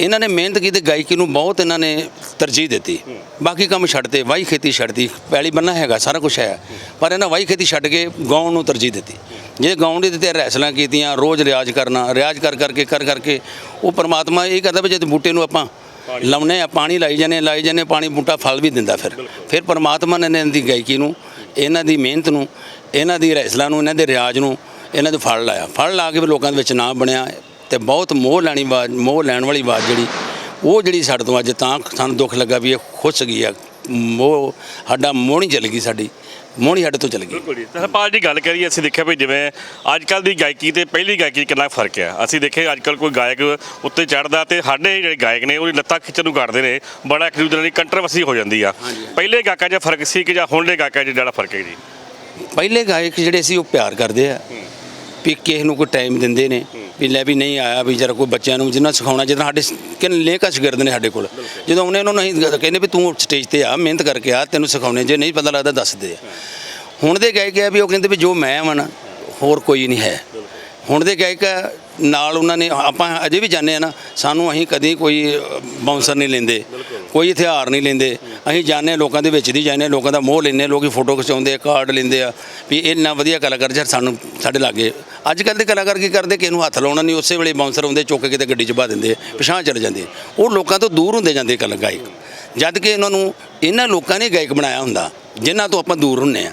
ਇਹਨਾਂ ਨੇ ਮਿਹਨਤ ਕੀਤੀ ਗਾਇਕੀ ਨੂੰ ਬਹੁਤ ਇਹਨਾਂ ਨੇ ਤਰਜੀਹ ਦਿੱਤੀ। ਬਾਕੀ ਕੰਮ ਛੱਡਤੇ ਵਾਹੀ ਖੇਤੀ ਛੱਡਤੀ ਪੈਲੀ ਬੰਨਾ ਹੈਗਾ ਸਾਰਾ ਕੁਝ ਹੈ। ਪਰ ਇਹਨਾਂ ਵਾਹੀ ਖੇਤੀ ਛੱਡ ਕੇ ਗਾਉਣ ਨੂੰ ਤਰਜੀਹ ਦਿੱਤੀ। ਜੇ ਗਾਉਣ ਦੀ ਦਿੱਤੇ ਰੈਸਲਾਂ ਕੀਤੀਆਂ ਰੋਜ਼ ਰਿਆਜ਼ ਕਰਨਾ ਰਿਆਜ਼ ਕਰ ਕਰਕੇ ਕਰ ਕਰਕੇ ਉਹ ਪਰਮਾਤਮਾ ਇਹ ਕਰਦਾ ਵੀ ਜਦ ਬੂਟੇ ਨੂੰ ਆਪਾਂ ਲਾਉਨੇ ਆ ਪਾਣੀ ਲਾਈ ਜਾਂਦੇ ਲਾਈ ਜਾਂਦੇ ਪਾਣੀ ਬੂਟਾ ਫਲ ਵੀ ਦਿੰਦਾ ਫਿਰ। ਫਿਰ ਪਰਮਾਤਮਾ ਨੇ ਇਹਨਾਂ ਦੀ ਗਾਇਕੀ ਨੂੰ ਇਹਨਾਂ ਦੀ ਮਿਹਨਤ ਨੂੰ, ਇਹਨਾਂ ਦੀ ਰਹਿਸਲਾਂ ਨੂੰ, ਇਹਨਾਂ ਦੇ ਰਿਆਜ਼ ਨੂੰ ਇਹਨਾਂ ਦੇ ਫਲ ਲਾਇਆ। ਫਲ ਲਾ ਕੇ ਵੀ ਲੋਕਾਂ ਦੇ ਵਿੱਚ ਨਾਂ ਬਣਿਆ ਤੇ ਬਹੁਤ ਮੋਹ ਲੈਣੀ ਆਵਾਜ਼ ਮੋਹ ਲੈਣ ਵਾਲੀ ਆਵਾਜ਼ ਜਿਹੜੀ, ਉਹ ਜਿਹੜੀ ਸਾਡੇ ਤੋਂ ਅੱਜ ਤਾਂ ਸਾਨੂੰ ਦੁੱਖ ਲੱਗਾ ਵੀ ਇਹ ਖੁੱਸ ਗਈ ਆ। ਮੋਹ ਸਾਡਾ ਮੋਹ ਨਹੀਂ ਚੱਲ ਗਈ ਸਾਡੀ। ਮੋਹ ਨਹੀਂ ਸਾਡੇ ਤੋਂ ਚੱਲ ਗਈ। ਬਿਲਕੁਲ ਜੀ। ਤਾਂ ਹਰਪਾਲ ਜੀ ਗੱਲ ਕਰੀਏ ਅਸੀਂ ਦੇਖਿਆ ਵੀ ਜਿਵੇਂ ਅੱਜ ਕੱਲ ਦੀ ਗਾਇਕੀ ਤੇ ਪਹਿਲੀ ਗਾਇਕੀ 'ਚ ਕਿੰਨਾ ਫ਼ਰਕ ਹੈ ਅਸੀਂ ਦੇਖੇ ਅੱਜ ਕੱਲ ਕੋਈ ਗਾਇਕ ਉੱਤੇ ਚੜਦਾ ਤੇ ਸਾਡੇ ਜਿਹੜੇ ਗਾਇਕ ਨੇ ਉਹਦੀ ਲੱਤਾਂ ਖਿੱਚਣ ਨੂੰ ਕਰਦੇ ਨੇ ਬੜਾ ਇੱਕ ਦੂਜੇ ਦੀ ਕੰਟਰੋਵਰਸੀ ਹੋ ਜਾਂਦੀ ਆ। ਪਹਿਲੇ ਗਾਇਕਾਂ 'ਚ ਫ਼ਰਕ ਸੀ ਕਿ ਜਾਂ ਹੁਣ ਦੇ ਗਾਇਕਾਂ 'ਚ ਜਿਹੜਾ ਫ਼ਰਕ ਹੈ ਜੀ? ਪਹਿਲੇ ਗਾਇਕ ਜਿਹੜੇ ਸੀ ਉਹ ਪਿਆਰ ਕਰਦੇ ਆ। ਵੀ ਕਿਸੇ ਨੂੰ ਕੋਈ ਟਾਈਮ ਦਿੰਦੇ ਨੇ। ਵੀ ਲੈ ਵੀ ਨਹੀਂ ਆਇਆ ਵੀ ਜਰਾ ਕੋਈ ਬੱਚਿਆਂ ਨੂੰ ਜਿੰਨਾ ਸਿਖਾਉਣਾ ਜਿੱਦਾਂ ਸਾਡੇ ਕਿੰਨੇ ਲੇਖਾ ਸ਼ਗਿਰਦ ਨੇ ਸਾਡੇ ਕੋਲ। ਜਦੋਂ ਉਹਨੇ ਉਹਨਾਂ ਨੂੰ ਅਸੀਂ ਕਹਿੰਦੇ ਵੀ ਤੂੰ ਸਟੇਜ ਤੇ ਆ ਮਿਹਨਤ ਕਰਕੇ ਆ ਤੈਨੂੰ ਸਿਖਾਉਣੇ ਜੇ ਨਹੀਂ ਪਤਾ ਲੱਗਦਾ ਦੱਸਦੇ ਆ। ਹੁਣ ਦੇ ਗਾਇਕ ਆ ਵੀ ਉਹ ਕਹਿੰਦੇ ਵੀ ਜੋ ਮੈਂ ਵਾਂ ਹੋਰ ਕੋਈ ਨਹੀਂ ਹੈ। ਹੁਣ ਦੇ ਗਾਇਕ ਨਾਲ ਉਹਨਾਂ ਨੇ ਆਪਾਂ ਅਜੇ ਵੀ ਜਾਂਦੇ ਆ ਨਾ ਸਾਨੂੰ ਅਸੀਂ ਕਦੀ ਕੋਈ ਬਾਉਂਸਰ ਨਹੀਂ ਲੈਂਦੇ ਕੋਈ ਹਥਿਆਰ ਨਹੀਂ ਲੈਂਦੇ। ਅਸੀਂ ਜਾਂਦੇ ਹਾਂ ਲੋਕਾਂ ਦੇ ਵਿੱਚ ਦੀ ਜਾਂਦੇ ਲੋਕਾਂ ਦਾ ਮੋਹ ਲੈਂਦੇ ਹਾਂ, ਲੋਕੀ ਫੋਟੋ ਖਿਚਾਉਂਦੇ ਆ ਕਾਰਡ ਲੈਂਦੇ ਆ ਵੀ ਇਹ ਇੰਨਾ ਵਧੀਆ ਕਲਾਕਾਰ ਯਾਰ ਸਾਨੂੰ ਸਾਡੇ ਲਾਗੇ ਅੱਜ ਕੱਲ ਦੇ ਕਲਾਕਾਰ ਕੀ ਕਰਦੇ? ਕਿ ਇਹਨੂੰ ਹੱਥ ਲਾਉਣਾ ਨਹੀਂ ਉਸੇ ਵੇਲੇ ਬਾਉਂਸਰ ਆਉਂਦੇ ਚੁੱਕ ਕੇ ਕਿਤੇ ਗੱਡੀ 'ਚ ਪਾ ਦਿੰਦੇ ਆ, ਪਿਛਾਂਹ ਚਲੇ ਜਾਂਦੇ। ਉਹ ਲੋਕਾਂ ਤੋਂ ਦੂਰ ਹੁੰਦੇ ਜਾਂਦੇ ਕਲਾ ਗਾਇਕ। ਜਦ ਕਿ ਇਹਨਾਂ ਨੂੰ ਇਹਨਾਂ ਲੋਕਾਂ ਨੇ ਗਾਇਕ ਬਣਾਇਆ ਹੁੰਦਾ ਜਿਨ੍ਹਾਂ ਤੋਂ ਆਪਾਂ ਦੂਰ ਹੁੰਨੇ ਆ।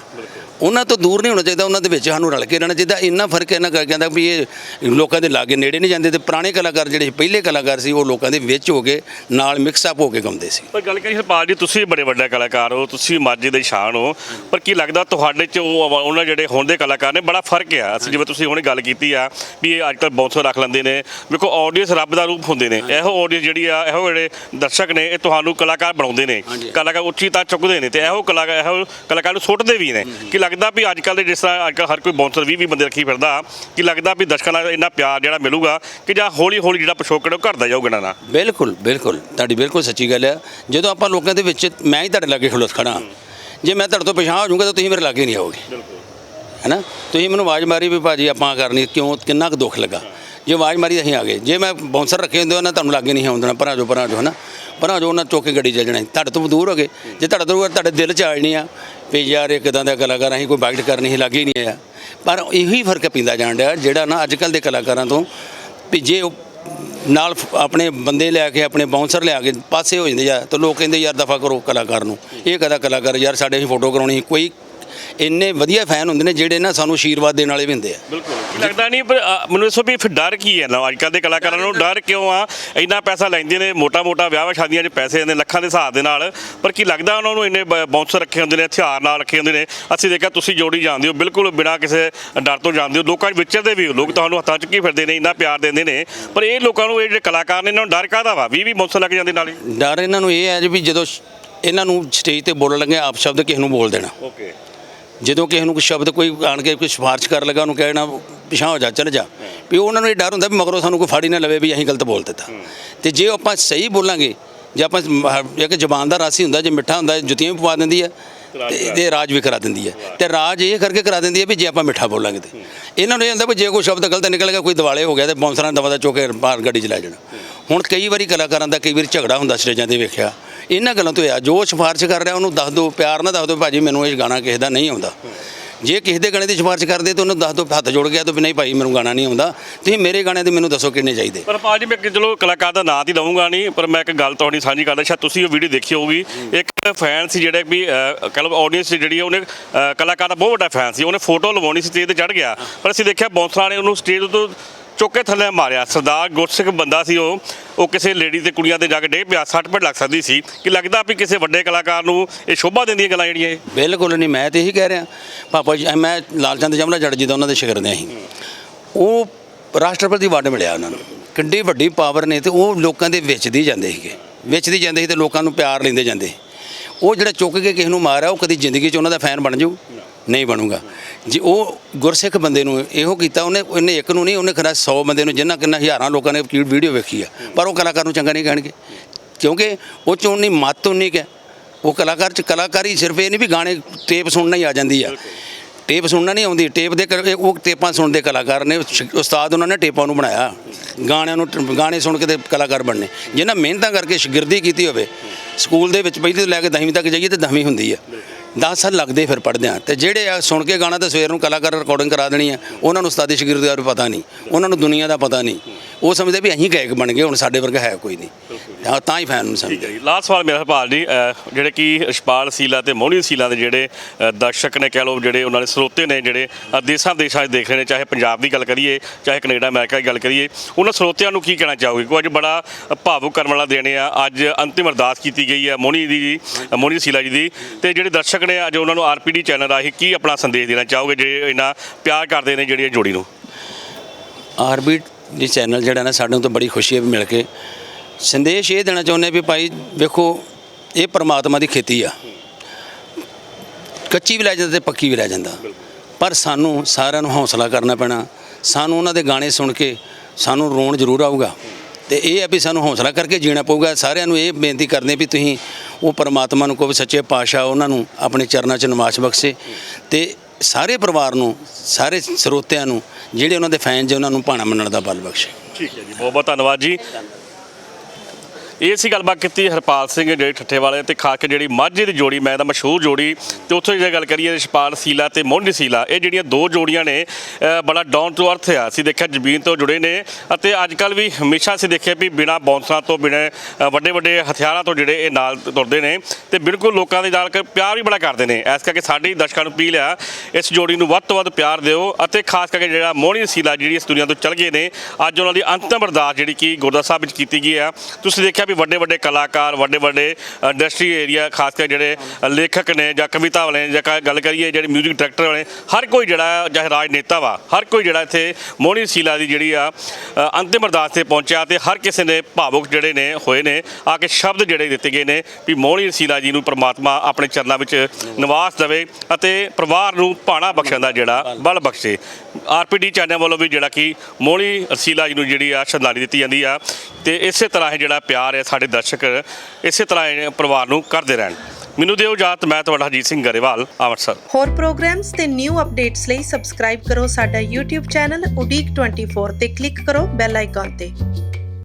ਉਹਨਾਂ ਤੋਂ ਦੂਰ ਨਹੀਂ ਹੋਣਾ ਚਾਹੀਦਾ ਉਹਨਾਂ ਦੇ ਵਿੱਚ ਸਾਨੂੰ ਰਲ ਕੇ ਰਹਿਣਾ ਚਾਹੀਦਾ। ਇੰਨਾ ਫ਼ਰਕ ਹੈ ਨਾ ਕਹਿੰਦਾ ਵੀ ਇਹ ਲੋਕਾਂ ਦੇ ਲਾਗੇ ਨੇੜੇ ਨਹੀਂ ਜਾਂਦੇ ਤੇ ਪੁਰਾਣੇ ਕਲਾਕਾਰ ਜਿਹੜੇ ਪਹਿਲੇ ਕਲਾਕਾਰ ਸੀ ਉਹ ਲੋਕਾਂ ਦੇ ਵਿੱਚ ਹੋ ਕੇ ਨਾਲ ਮਿਕਸ ਅਪ ਹੋ ਕੇ ਗਾਉਂਦੇ ਸੀ। ਪਰ ਗੱਲ ਕਰੀ ਸਰਪਾਲ ਜੀ ਤੁਸੀਂ ਬੜੇ ਵੱਡੇ ਕਲਾਕਾਰ ਹੋ ਤੁਸੀਂ ਮਾਝੇ ਦੇ ਸ਼ਾਨ ਹੋ ਪਰ ਕੀ ਲੱਗਦਾ ਤੁਹਾਡੇ ਚ ਉਹ ਉਹਨਾਂ ਜਿਹੜੇ ਹੁਣ ਦੇ ਕਲਾਕਾਰ ਨੇ ਬੜਾ ਫ਼ਰਕ ਆ। ਅਸੀਂ ਜਿਵੇਂ ਤੁਸੀਂ ਹੁਣੇ ਗੱਲ ਕੀਤੀ ਆ ਵੀ ਇਹ ਅੱਜ ਕੱਲ ਬੌਂਸਰ ਰੱਖ ਲੈਂਦੇ ਨੇ। ਵੇਖੋ ਆਡੀਅנס ਰੱਬ ਦਾ ਰੂਪ ਹੁੰਦੇ ਨੇ। ਇਹੋ ਆਡੀਅנס ਜਿਹੜੀ ਆ ਇਹੋ ਜਿਹੜੇ ਦਰਸ਼ਕ ਨੇ ਇਹ ਤੁਹਾਨੂੰ ਕਲਾਕਾਰ ਬਣਾਉਂਦੇ ਨੇ। ਕਲਾਕਾਰ ਉੱਚੀ ਤਾਂ ਚੁੱਕਦੇ ਨੇ ਤੇ ਇਹੋ ਕਲਾਕਾਰ ਇਹੋ ਕਲਾਕਾਰ ਨੂੰ ਸੁੱਟਦੇ ਵੀ ਨੇ। ਕਿ ਲੱਗਦਾ ਵੀ ਅੱਜ ਕੱਲ੍ਹ ਦੇ ਜਿਸ ਤਰ੍ਹਾਂ ਅੱਜ ਕੱਲ੍ਹ ਹਰ ਕੋਈ ਬਾਉਂਸਰ 20 20 ਬੰਦੇ ਰੱਖੀ ਫਿਰਦਾ ਕੀ ਲੱਗਦਾ ਵੀ ਦਰਸ਼ਕਾਂ ਨਾਲ ਇੰਨਾ ਪਿਆਰ ਜਿਹੜਾ ਮਿਲੂਗਾ ਕਿ ਜਾਂ ਹੌਲੀ ਹੌਲੀ ਜਿਹੜਾ ਪਿਛੋਕੜ ਉਹ ਘਟਦਾ ਜਾਊਗਾ ਨਾ ਨਾ ਬਿਲਕੁਲ ਬਿਲਕੁਲ। ਤੁਹਾਡੀ ਬਿਲਕੁਲ ਸੱਚੀ ਗੱਲ ਹੈ ਜਦੋਂ ਆਪਾਂ ਲੋਕਾਂ ਦੇ ਵਿੱਚ ਮੈਂ ਹੀ ਤੁਹਾਡੇ ਲਾਗੇ ਖਲੋਸ ਖੜਾ ਜੇ ਮੈਂ ਤੁਹਾਡੇ ਤੋਂ ਪਛਾਣ ਹੋ ਜਾਊਂਗਾ ਤਾਂ ਤੁਸੀਂ ਮੇਰੇ ਲਾਗੇ ਨਹੀਂ ਆਓਗੇ। ਬਿਲਕੁਲ। ਹੈਨਾ? ਤੁਸੀਂ ਮੈਨੂੰ ਆਵਾਜ਼ ਮਾਰੀ ਵੀ ਭਾਜੀ ਆਪਾਂ ਕਰਨੀ ਕਿਉਂ ਕਿੰਨਾ ਕੁ ਦੁੱਖ ਲੱਗਾ? ਜੇ ਆਵਾਜ਼ ਮਾਰੀ ਅਸੀਂ ਆ ਗਏ। ਜੇ ਮੈਂ ਬਾਉਂਸਰ ਰੱਖੇ ਹੁੰਦੇ ਉਹਨਾਂ ਤੁਹਾਨੂੰ ਲਾਗੇ ਨਹੀਂ ਆਉਂਦਣਾ। ਭਰਾ ਜੋ ਭਰਾ ਜੋ ਹਨਾ? ਭਰਾ ਜੋ ਉਹਨਾਂ ਚੁੱਕ ਕੇ ਗੱਡੀ ਚੱਲ ਜਾਣਾ। ਤੁਹਾਡੇ ਤੋਂ ਦੂਰ ਹੋ ਗਏ। ਜੇ ਤੁਹਾਡੇ ਤੋਂ ਤੁਹਾਡੇ ਦਿਲ ਚ ਆ ਜਾਣੀ ਆ। ਵੀ ਯਾਰ ਇਹ ਕਿਦਾਂ ਦਾ ਕਲਾਕਾਰ, ਅਸੀਂ ਕੋਈ ਬਾਈਟ ਕਰਨੀ ਹੀ, ਲਾਗੇ ਹੀ ਨਹੀਂ ਆਇਆ ਪਰ ਇਹੀ ਫ਼ਰਕ ਪੈਂਦਾ ਜਾਣ ਡਿਆ, ਜਿਹੜਾ ਨਾ ਅੱਜ ਕੱਲ ਦੇ ਕਲਾਕਾਰਾਂ ਤੋਂ, ਵੀ ਜੇ ਉਹ ਨਾਲ ਫ- ਆਪਣੇ ਬੰਦੇ ਲੈ ਕੇ, ਆਪਣੇ ਬਾਉਂਸਰ ਲਿਆ ਕੇ ਪਾਸੇ ਹੋ ਜਾਂਦੇ ਆ, ਤਾਂ ਲੋਕ ਕਹਿੰਦੇ, ਯਾਰ ਦਫਾ ਕਰੋ ਕਲਾਕਾਰ ਨੂੰ ਇਹ ਕਦਾ ਕਲਾਕਾਰ, ਯਾਰ ਸਾਡੇ ਅਸੀਂ ਫੋਟੋ ਕਰਾਉਣੀ ਸੀ। ਕੋਈ ਇੰਨੇ ਵਧੀਆ ਫੈਨ ਹੁੰਦੇ ਨੇ ਜਿਹੜੇ ਨਾ ਸਾਨੂੰ ਆਸ਼ੀਰਵਾਦ ਦੇਣ ਵਾਲੇ ਵੀ ਹੁੰਦੇ ਆ। ਬਿਲਕੁਲ। ਲੱਗਦਾ ਨਹੀਂ ਪਰ ਅ, ਮੈਨੂੰ ਦੱਸੋ ਵੀ ਫਿਰ ਡਰ ਕੀ ਹੈ ਨਾ? ਅੱਜ ਕੱਲ੍ਹ ਦੇ ਕਲਾਕਾਰਾਂ ਨੂੰ ਡਰ ਕਿਉਂ ਆ? ਇੰਨਾ ਪੈਸਾ ਲੈਂਦੇ ਨੇ ਮੋਟਾ ਮੋਟਾ ਵਿਆਹ ਸ਼ਾਦੀਆਂ 'ਚ ਪੈਸੇ ਆਉਂਦੇ ਲੱਖਾਂ ਦੇ ਹਿਸਾਬ ਦੇ ਨਾਲ। ਪਰ ਕੀ ਲੱਗਦਾ ਉਹਨਾਂ ਨੂੰ ਇੰਨੇ ਬਾਉਂਸਰ ਰੱਖੇ ਹੁੰਦੇ ਨੇ ਹਥਿਆਰ ਨਾਲ ਰੱਖੇ ਹੁੰਦੇ ਨੇ? ਅਸੀਂ ਦੇਖਿਆ ਤੁਸੀਂ ਜੋੜੀ ਜਾਂਦੇ ਹੋ ਬਿਲਕੁਲ ਬਿਨਾਂ ਕਿਸੇ ਡਰ ਤੋਂ ਜਾਂਦੇ ਹੋ। ਲੋਕਾਂ 'ਚ ਵਿਚਰਦੇ ਵੀ ਹੋ। ਲੋਕ ਤੁਹਾਨੂੰ ਹੱਥਾਂ 'ਚ ਕੀ ਫਿਰਦੇ ਨੇ ਇੰਨਾ ਪਿਆਰ ਦਿੰਦੇ ਨੇ। ਪਰ ਇਹ ਲੋਕਾਂ ਨੂੰ ਇਹ ਜਿਹੜੇ ਕਲਾਕਾਰ ਨੇ ਇਹਨਾਂ ਨੂੰ ਡਰ ਕਾਹਦਾ ਵਾ? 20 20 ਬਾਉਂਸਰ ਲੱਗ ਜਾਂਦੇ ਨਾਲੇ। ਡਰ ਇਹਨਾਂ ਨੂੰ ਇਹ ਹੈ ਜੀ ਵੀ ਜਦੋਂ ਸ਼- ਇਹਨਾਂ ਨੂੰ ਸਟੇਜ ਤੇ ਬੋਲਣ ਲੱਗੇ ਆਪ ਸ਼ਬਦ ਕਿਸੇ ਨੂੰ ਬੋਲ ਦੇਣਾ। ਓਕੇ ਜਦੋਂ ਕਿਸੇ ਨੂੰ ਕੋਈ ਸ਼ਬਦ ਕੋਈ ਆਣ ਕੇ ਕੋਈ ਸਿਫਾਰਿਸ਼ ਕਰ ਲਗਾ ਉਹਨੂੰ ਕਹਿਣਾ ਪਿਛਾਂ ਹੋ ਜਾ ਚੱਲ ਜਾ। ਵੀ ਉਹਨਾਂ ਨੂੰ ਇਹ ਡਰ ਹੁੰਦਾ ਵੀ ਮਗਰੋਂ ਸਾਨੂੰ ਕੋਈ ਫਾੜੀ ਨਾ ਲਵੇ ਵੀ ਅਸੀਂ ਗਲਤ ਬੋਲ ਦਿੱਤਾ। ਤੇ ਜੇ ਆਪਾਂ ਸਹੀ ਬੋਲਾਂਗੇ ਜੇ ਆਪਾਂ ਇੱਕ ਜ਼ਬਾਨ ਦਾ ਰਸ ਹੀ ਹੁੰਦਾ ਜੇ ਮਿੱਠਾ ਹੁੰਦਾ ਜੁੱਤੀਆਂ ਵੀ ਪਵਾ ਦਿੰਦੀ ਹੈ ਤੇ ਤੇ ਰਾਜ ਵੀ ਕਰਾ ਦਿੰਦੀ ਹੈ ਤੇ ਰਾਜ ਇਹ ਕਰਕੇ ਕਰਾ ਦਿੰਦੀ ਹੈ ਵੀ ਜੇ ਆਪਾਂ ਮਿੱਠਾ ਬੋਲਾਂਗੇ ਤੇ। ਇਹਨਾਂ ਨੂੰ ਇਹ ਹੁੰਦਾ ਵੀ ਜੇ ਕੋਈ ਸ਼ਬਦ ਗਲਤ ਨਿਕਲ ਗਿਆ ਕੋਈ ਦਿਵਾਲੇ ਹੋ ਗਿਆ ਤੇ ਬੌਂਸਰਾਂ ਦਵਾ ਦਾ ਚੋਕੇ ਬਾਹਰ ਗੱਡੀ ਚ ਲੈ ਜਾਣਾ। ਹੁਣ ਕਈ ਵਾਰੀ ਕਲਾਕਾਰਾਂ ਦਾ ਕਈ ਵਾਰੀ ਝਗੜਾ ਹੁੰਦਾ ਸਟੇਜਾਂ ਤੇ ਵੇਖਿਆ। ਇਹਨਾਂ ਗੱਲਾਂ ਤੋਂ ਆ ਜੋ ਸਿਫਾਰਿਸ਼ ਕਰ ਰਿਹਾ ਉਹਨੂੰ ਦੱਸ ਦਿਓ ਪਿਆਰ ਨਾਲ ਦੱਸ ਦਿਓ ਭਾਜੀ ਮੈਨੂੰ ਇਹ ਗਾਣਾ ਕਿਸੇ ਦਾ ਨਹੀਂ ਆਉਂਦਾ। ਜੇ ਕਿਸੇ ਦੇ ਗਾਣੇ ਦੀ ਸਿਫਾਰਿਸ਼ ਕਰਦੇ ਤਾਂ ਉਹਨੂੰ ਦੱਸ ਦਿਓ ਹੱਥ ਜੋੜ ਗਿਆ ਤਾਂ ਵੀ ਨਹੀਂ ਭਾਈ ਮੈਨੂੰ ਗਾਣਾ ਨਹੀਂ ਆਉਂਦਾ। ਤੁਸੀਂ ਮੇਰੇ ਗਾਣੇ 'ਤੇ ਮੈਨੂੰ ਦੱਸੋ ਕਿੰਨੇ ਚਾਹੀਦੇ। ਪਰ ਭਾਜੀ ਮੈਂ ਚਲੋ ਕਲਾਕਾਰ ਦਾ ਨਾਂ ਤਾਂ ਦਊਂਗਾ ਨਹੀਂ ਪਰ ਮੈਂ ਇੱਕ ਗੱਲ ਤੁਹਾਡੀ ਸਾਂਝੀ ਕਰਦਾ ਸ਼ਾਇਦ ਤੁਸੀਂ ਉਹ ਵੀਡੀਓ ਦੇਖੀ ਹੋਊਗੀ। ਇੱਕ ਫੈਨ ਸੀ ਜਿਹੜਾ ਵੀ ਅਹ, ਕਹਿ ਲਓ ਆਡੀਅנס ਜਿਹੜੀ ਹੈ ਉਹਨੇ ਕਲਾਕਾਰ ਦਾ ਬਹੁਤ ਵੱਡਾ ਫੈਨ ਸੀ। ਉਹਨੇ ਫੋਟੋ ਲਵਾਉਣੀ ਸੀ ਸਟੇਜ ਤੇ ਚੜ ਗਿਆ। ਪਰ ਅਸੀਂ ਦੇਖਿਆ ਬੌਂਸਰਾਂ ਨੇ ਉਹਨੂੰ ਸਟੇਜ ਤੋਂ ਚੁੱਕ ਕੇ ਥੱਲੇ ਮਾਰਿਆ। ਸਰਦਾਰ ਗੁਰਸਿੱਖ ਬੰਦਾ ਸੀ ਉਹ। ਉਹ ਕਿਸੇ ਲੇਡੀ ਤੇ ਕੁੜੀਆਂ ਤੇ ਜਾ ਕੇ ਡੇਗ ਪਿਆ। 60 ਮਿੰਟ ਲੱਗ ਸਕਦੀ ਸੀ। ਕਿ ਲੱਗਦਾ ਵੀ ਕਿਸੇ ਵੱਡੇ ਕਲਾਕਾਰ ਨੂੰ ਇਹ ਸ਼ੋਭਾ ਦਿੰਦੀਆਂ ਗੱਲਾਂ ਜਿਹੜੀਆਂ ਇਹ। ਬਿਲਕੁਲ ਨਹੀਂ, ਮੈਂ ਤੇ ਇਹੀ ਕਹਿ ਰਿਹਾ। ਪਾਪਾ ਜੀ ਮੈਂ ਲਾਲਚੰਦ ਜਮਲਾ ਜੱਟ ਜੀ ਦਾ ਉਹਨਾਂ ਦੇ ਸ਼ਾਗਿਰਦ ਹਾਂ ਅਸੀਂ। ਉਹ ਰਾਸ਼ਟਰਪਤੀ ਅਵਾਰਡ ਮਿਲਿਆ ਉਹਨਾਂ ਨੂੰ। ਕਿੰਨੀ ਵੱਡੀ ਪਾਵਰ ਨੇ ਤੇ ਉਹ ਲੋਕਾਂ ਦੇ ਵਿੱਚ ਦੀ ਜਾਂਦੇ ਸੀਗੇ। ਵਿੱਚ ਦੀ ਜਾਂਦੇ ਸੀ ਤੇ ਲੋਕਾਂ ਨੂੰ ਪਿਆਰ ਲੈਂਦੇ ਜਾਂਦੇ। ਸੀ। ਉਹ ਜਿਹੜਾ ਚੁੱਕ ਕੇ ਕਿਸੇ ਨੂੰ ਮਾਰਿਆ, ਉਹ ਕਦੀ ਜ਼ਿੰਦਗੀ 'ਚ ਉਹਨਾਂ ਦਾ ਫੈਨ ਬਣ ਜਾਊ? ਨਹੀਂ ਬਣੂਗਾ। ਜੇ, ਉਹ ਗੁਰਸਿੱਖ ਬੰਦੇ ਨੂੰ ਇਹੋ ਕੀਤਾ, ਉਹਨੇ ਉਹਨੇ ਇੱਕ ਨੂੰ ਨਹੀਂ, ਉਹਨੇ ਖਰਾ 100 ਬੰਦੇ ਨੂੰ, ਜਿੰਨਾ ਕਿੰਨਾ ਹਜ਼ਾਰਾਂ ਲੋਕਾਂ ਨੇ ਵੀਡੀਓ ਵੇਖੀ ਆ। ਪਰ ਉਹ ਕਲਾਕਾਰ ਨੂੰ ਚੰਗਾ ਨਹੀਂ ਕਹਿਣਗੇ। ਕਿਉਂਕਿ ਉਹ ਚ ਉਨੀ ਮੱਤ ਉਨੀ ਕਿ ਉਹ ਕਲਾਕਾਰ ਚ, ਕਲਾਕਾਰੀ ਸਿਰਫ ਇਹ ਨਹੀਂ ਵੀ ਗਾਣੇ ਟੇਪ ਸੁਣਨਾ ਹੀ ਆ ਜਾਂਦੀ ਆ। ਟੇਪ ਸੁਣਨਾ ਨਹੀਂ ਆਉਂਦੀ, ਟੇਪ ਦੇ ਕਰ- ਉਹ ਟੇਪਾਂ ਸੁਣਦੇ ਕਲਾਕਾਰ ਨੇ ਉਸਤਾਦ ਉਹਨਾਂ ਨੇ ਟੇਪਾਂ ਨੂੰ ਬਣਾਇਆ। ਗਾਣਿਆਂ ਨੂੰ ਟ- ਗਾਣੇ ਸੁਣ ਕੇ ਤੇ ਕਲਾਕਾਰ ਬਣਨੇ। ਜਿਨ੍ਹਾਂ ਮਿਹਨਤਾਂ ਕਰਕੇ ਸ਼ਾਗਿਰਦੀ ਕੀਤੀ ਹੋਵੇ, ਸਕੂਲ ਦੇ ਵਿੱਚ ਪਹਿਲੀ ਤੋਂ ਲੈ ਕੇ 10ਵੀਂ ਤੱਕ ਜਾਈਏ ਤੇ 10ਵੀਂ ਹੁੰਦੀ ਆ। 10 ਸਾਲ ਲੱਗਦੇ ਫਿਰ ਪੜ੍ਹਦਿਆਂ ਤੇ ਜਿਹੜੇ ਆ ਸੁਣ ਕੇ ਗਾਣਾ ਤਾਂ ਸਵੇਰ ਨੂੰ ਕਲਾਕਾਰ ਰਿਕਾਰਡਿੰਗ ਕਰਾ ਦੇਣੀ ਆ, ਉਹਨਾਂ ਨੂੰ ਉਸਤਾਦੀ ਸ਼ਾਗਿਰਦੀ ਦਾ ਵੀ ਪਤਾ ਨਹੀਂ, ਉਹਨਾਂ ਨੂੰ ਦੁਨੀਆ ਦਾ ਪਤਾ ਨਹੀਂ। ਉਹ ਸਮਝਦੇ ਵੀ ਅਸੀਂ ਗਾਇਕ ਬਣ ਗਏ ਹੁਣ ਸਾਡੇ ਵਰਗਾ ਹੈ ਕੋਈ ਨਹੀਂ। ਹਾਂ, ਤਾਂ ਹੀ ਫੈਨ ਨੂੰ ਸਮਝਦੇ। ਲਾਸਟ ਸਵਾਲ ਮੇਰਾ ਹਰਪਾਲ ਜੀ ਅਹ ਜਿਹੜੇ ਕਿ ਇਸ਼ਪਾਲ ਸੀਲਾ ਤੇ ਮੋਹਣੀ ਸੀਲਾ ਦੇ ਜਿਹੜੇ ਅਹ ਦਰਸ਼ਕ ਨੇ ਕਹਿ ਲਓ ਜਿਹੜੇ ਉਹਨਾਂ ਦੇ ਸਰੋਤੇ ਨੇ ਜਿਹੜੇ ਅਹ ਦੇਸਾਂ ਦੇਸ਼ਾਂ 'ਚ ਦੇਖ ਰਹੇ ਨੇ ਚਾਹੇ ਪੰਜਾਬ ਦੀ ਗੱਲ ਕਰੀਏ ਚਾਹੇ ਕੈਨੇਡਾ ਅਮਰੀਕਾ ਦੀ ਗੱਲ ਕਰੀਏ ਉਹਨਾਂ ਸਰੋਤਿਆਂ ਨੂੰ ਕੀ ਕਹਿਣਾ ਚਾਹੋਗੇ? ਕਿਉਂਕਿ ਅੱਜ ਬੜਾ ਭਾਵੁਕ ਕਰਨ ਵਾਲਾ ਦਿਨ ਆ ਅੱਜ ਅੰਤਿਮ ਅਰਦਾਸ ਕੀਤੀ ਗਈ ਹੈ ਮੋਹਣੀ ਦੀ ਜੀ ਅਹ ਮੋਹਣੀ ਸੀਲਾ ਜੀ ਦੀ। ਤੇ ਜਿਹੜੇ ਦਰਸ਼ਕ ਨੇ ਅੱਜ ਉਹਨਾਂ ਨੂੰ ਆਰਪੀਡੀ ਚੈਨਲ ਰਾਹੀਂ ਕੀ ਆਪਣਾ ਸੰਦੇਸ਼ ਦੇਣਾ ਚਾਹੋਗੇ ਜਿਹੜੇ ਇੰਨਾ ਪਿਆਰ ਕਰਦੇ ਨੇ ਜਿਹੜੀ ਇਹ ਜੋੜੀ ਨੂੰ? ਆਰਬਿਟ ਦੀ ਚੈਨਲ ਜਿਹੜਾ ਨਾ ਸਾਡੇ ਨੂੰ ਤਾਂ ਬੜੀ ਖੁਸ਼ੀ ਹੈ ਵੀ ਮਿਲ ਕੇ। ਸੰਦੇਸ਼ ਇਹ ਦੇਣਾ ਚਾਹੁੰਦੇ ਵੀ ਭਾਈ ਵੇਖੋ, ਇਹ ਪਰਮਾਤਮਾ ਦੀ ਖੇਤੀ ਆ। ਕੱਚੀ ਵੀ ਲੈ ਜਾਂਦਾ ਤੇ ਪੱਕੀ ਵੀ ਲੈ ਜਾਂਦਾ। ਪਰ ਸਾਨੂੰ ਸਾਰਿਆਂ ਨੂੰ ਹੌਸਲਾ ਕਰਨਾ ਪੈਣਾ। ਸਾਨੂੰ ਉਹਨਾਂ ਦੇ ਗਾਣੇ ਸੁਣ ਕੇ ਸਾਨੂੰ ਰੋਣ ਜ਼ਰੂਰ ਆਊਗਾ। ਤੇ ਇਹ ਹੈ ਵੀ ਸਾਨੂੰ ਹੌਸਲਾ ਕਰਕੇ ਜੀਣਾ ਪਊਗਾ। ਸਾਰਿਆਂ ਨੂੰ ਇਹ ਬੇਨਤੀ ਕਰਦੇ ਵੀ ਤੁਸੀਂ ਉਹ ਪਰਮਾਤਮਾ ਨੂੰ ਕਹੋ ਸੱਚੇ ਪਾਤਸ਼ਾਹ ਉਹਨਾਂ ਨੂੰ ਆਪਣੇ ਚਰਨਾਂ 'ਚ ਨਿਵਾਸ ਬਖਸ਼ੇ। ਤੇ ਸਾਰੇ ਪਰਿਵਾਰ ਨੂੰ, ਸਾਰੇ ਸਰੋਤਿਆਂ ਨੂੰ, ਜਿਹੜੇ ਉਹਨਾਂ ਦੇ ਫੈਨ ਜੇ ਉਹਨਾਂ ਨੂੰ ਭਾਣਾ ਮੰਨਣ ਦਾ ਬਲ ਬਖਸ਼ੇ। ਠੀਕ ਹੈ ਜੀ ਬਹੁਤ ਬਹੁਤ ਧੰਨਵਾਦ ਜੀ। ਇਹ ਸੀ ਗੱਲਬਾਤ ਕੀਤੀ ਹਰਪਾਲ ਸਿੰਘ ਜਿਹੜੇ ਠੱਠੇ ਵਾਲੇ ਤੇ ਖਾਸ ਕੇ ਜਿਹੜੀ ਮਾਝੇ ਦੀ ਜੋੜੀ, ਮੈਂ ਤਾਂ ਮਸ਼ਹੂਰ ਜੋੜੀ ਤੇ ਉੱਥੇ ਜੇ ਗੱਲ ਕਰੀਏ ਰਿਸ਼ਪਾਲ ਸੀਲਾ ਤੇ ਮੋਹਨੀ ਸੀਲਾ, ਇਹ ਜਿਹੜੀਆਂ ਦੋ ਜੋੜੀਆਂ ਨੇ ਬੜਾ ਡਾਊਨ ਟੂ ਅਰਥ ਆ। ਅਸੀਂ ਦੇਖਿਆ ਜ਼ਮੀਨ ਤੋਂ ਜੁੜੇ ਨੇ ਅਤੇ ਅੱਜ ਕੱਲ ਵੀ ਹਮੇਸ਼ਾ ਅਸੀਂ ਦੇਖਿਆ ਵੀ ਬਿਨਾ ਬੌਂਸਰਾਂ ਤੋਂ, ਬਿਨਾ ਵੱਡੇ ਵੱਡੇ ਹਥਿਆਰਾਂ ਤੋਂ ਜਿਹੜੇ ਇਹ ਨਾਲ ਤੁਰਦੇ ਨੇ ਤੇ ਬਿਲਕੁਲ ਲੋਕਾਂ ਦੇ ਨਾਲ ਕੇ, ਪਿਆਰ ਵੀ ਬੜਾ ਕਰਦੇ ਨੇ। ਇਸ ਕਰਕੇ ਸਾਡੀ ਦਰਸ਼ਕਾਂ ਨੂੰ ਅਪੀਲ ਆ, ਇਸ ਜੋੜੀ ਨੂੰ ਵੱਧ ਤੋਂ ਵੱਧ ਪਿਆਰ ਦਿਓ ਅਤੇ ਖਾਸ ਕਰਕੇ ਜਿਹੜਾ ਮੋਹਣੀ ਸੀਲਾ ਜਿਹੜੀ ਇਸ ਦੁਨੀਆ ਤੋਂ ਚਲ ਗਏ ਨੇ, ਅੱਜ ਉਹਨਾਂ ਦੀ ਅੰਤਿਮ ਅਰਦਾਸ ਜਿਹੜੀ ਕਿ ਗੁਰਦੁਆਰਾ ਸਾਹਿਬ ਵਿੱਚ ਕੀਤੀ ਗਈ ਆ। ਤੁਸੀਂ ਦੇਖਿਆ ਵੀ ਵੱਡੇ ਵੱਡੇ ਕਲਾਕਾਰ, ਵੱਡੇ ਵੱਡੇ ਇੰਡਸਟਰੀ ਏਰੀਆ ਖਾਸ ਕਰ ਜਿਹੜੇ ਲੇਖਕ ਨੇ ਜਾਂ ਕਵਿਤਾ ਵਾਲੇ ਜਾਂ ਕ- ਗੱਲ ਕਰੀਏ ਜਿਹੜੇ 뮤직 ਡਾਇਰੈਕਟਰ ਵਾਲੇ, ਹਰ ਕੋਈ ਜਿਹੜਾ ਚਾਹੇ ਰਾਜਨੇਤਾ ਵਾ, ਹਰ ਕੋਈ ਜਿਹੜਾ ਇੱਥੇ ਮੋਹਣੀ ਸੀਲਾ ਦੀ ਜਿਹੜੀ ਆ ਅੰਤਿਮ ਅਰਦਾਸ ਤੇ ਪਹੁੰਚਿਆ ਤੇ ਹਰ ਕਿਸੇ ਨੇ ਭਾਵੁਕ ਜਿਹੜੇ ਨੇ, ਹੋਏ ਨੇ, ਆ ਕੇ ਸ਼ਬਦ ਜਿਹੜੇ ਦਿੱਤੇ ਗਏ ਨੇ ਵੀ ਮੋਹਣੀ ਸੀਲਾ ਜੀ ਨੂੰ ਪ੍ਰਮਾਤਮਾ ਆਪਣੇ ਚਰਨਾਂ ਵਿੱਚ ਨਿਵਾਸ ਦੇਵੇ ਅਤੇ ਪਰਿਵਾਰ ਨੂੰ ਭਾਣਾ ਬਖਸ਼ਣ ਦਾ ਜਿਹੜਾ ਬਲ ਬਖਸ਼ੇ। ਆਰਪੀਡੀ ਚੈਨਲ ਵੱਲੋਂ ਵੀ ਜਿਹੜਾ ਕਿ ਮੋਹਣੀ ਸੀਲਾ ਜੀ ਨੂੰ ਜਿਹੜੀ ਆ ਸ਼ਰਧਾਂਜਲੀ ਦਿੱਤੀ ਜਾਂਦੀ ਆ ਤੇ ਇਸੇ ਤਰ੍ਹਾਂ ਇਹ ਜਿਹੜਾ ਪਿਆਰ ਹੈ ਸਾਡੇ ਦਰਸ਼ਕ, ਇਸੇ ਤਰ੍ਹਾਂ ਪਰਿਵਾਰ ਨੂੰ ਕਰਦੇ ਰਹਿਣ। ਮੈਨੂੰ ਦਿਓ ਇਜਾਜ਼ਤ, ਮੈਂ ਤੁਹਾਡਾ ਹਰਜੀਤ ਸਿੰਘ ਗਰੇਵਾਲ, ਅੰਮ੍ਰਿਤਸਰ। ਹੋਰ ਪ੍ਰੋਗਰਾਮਸ ਤੇ ਨਿਊ ਅਪਡੇਟਸ ਲਈ ਸਬਸਕ੍ਰਾਈਬ ਕਰੋ ਸਾਡਾ YouTube ਚੈਨਲ ਉਡੀਕ 24 ਤੇ ਕਲਿੱਕ ਕਰੋ ਬੈਲ ਆਈਕਨ ਤੇ।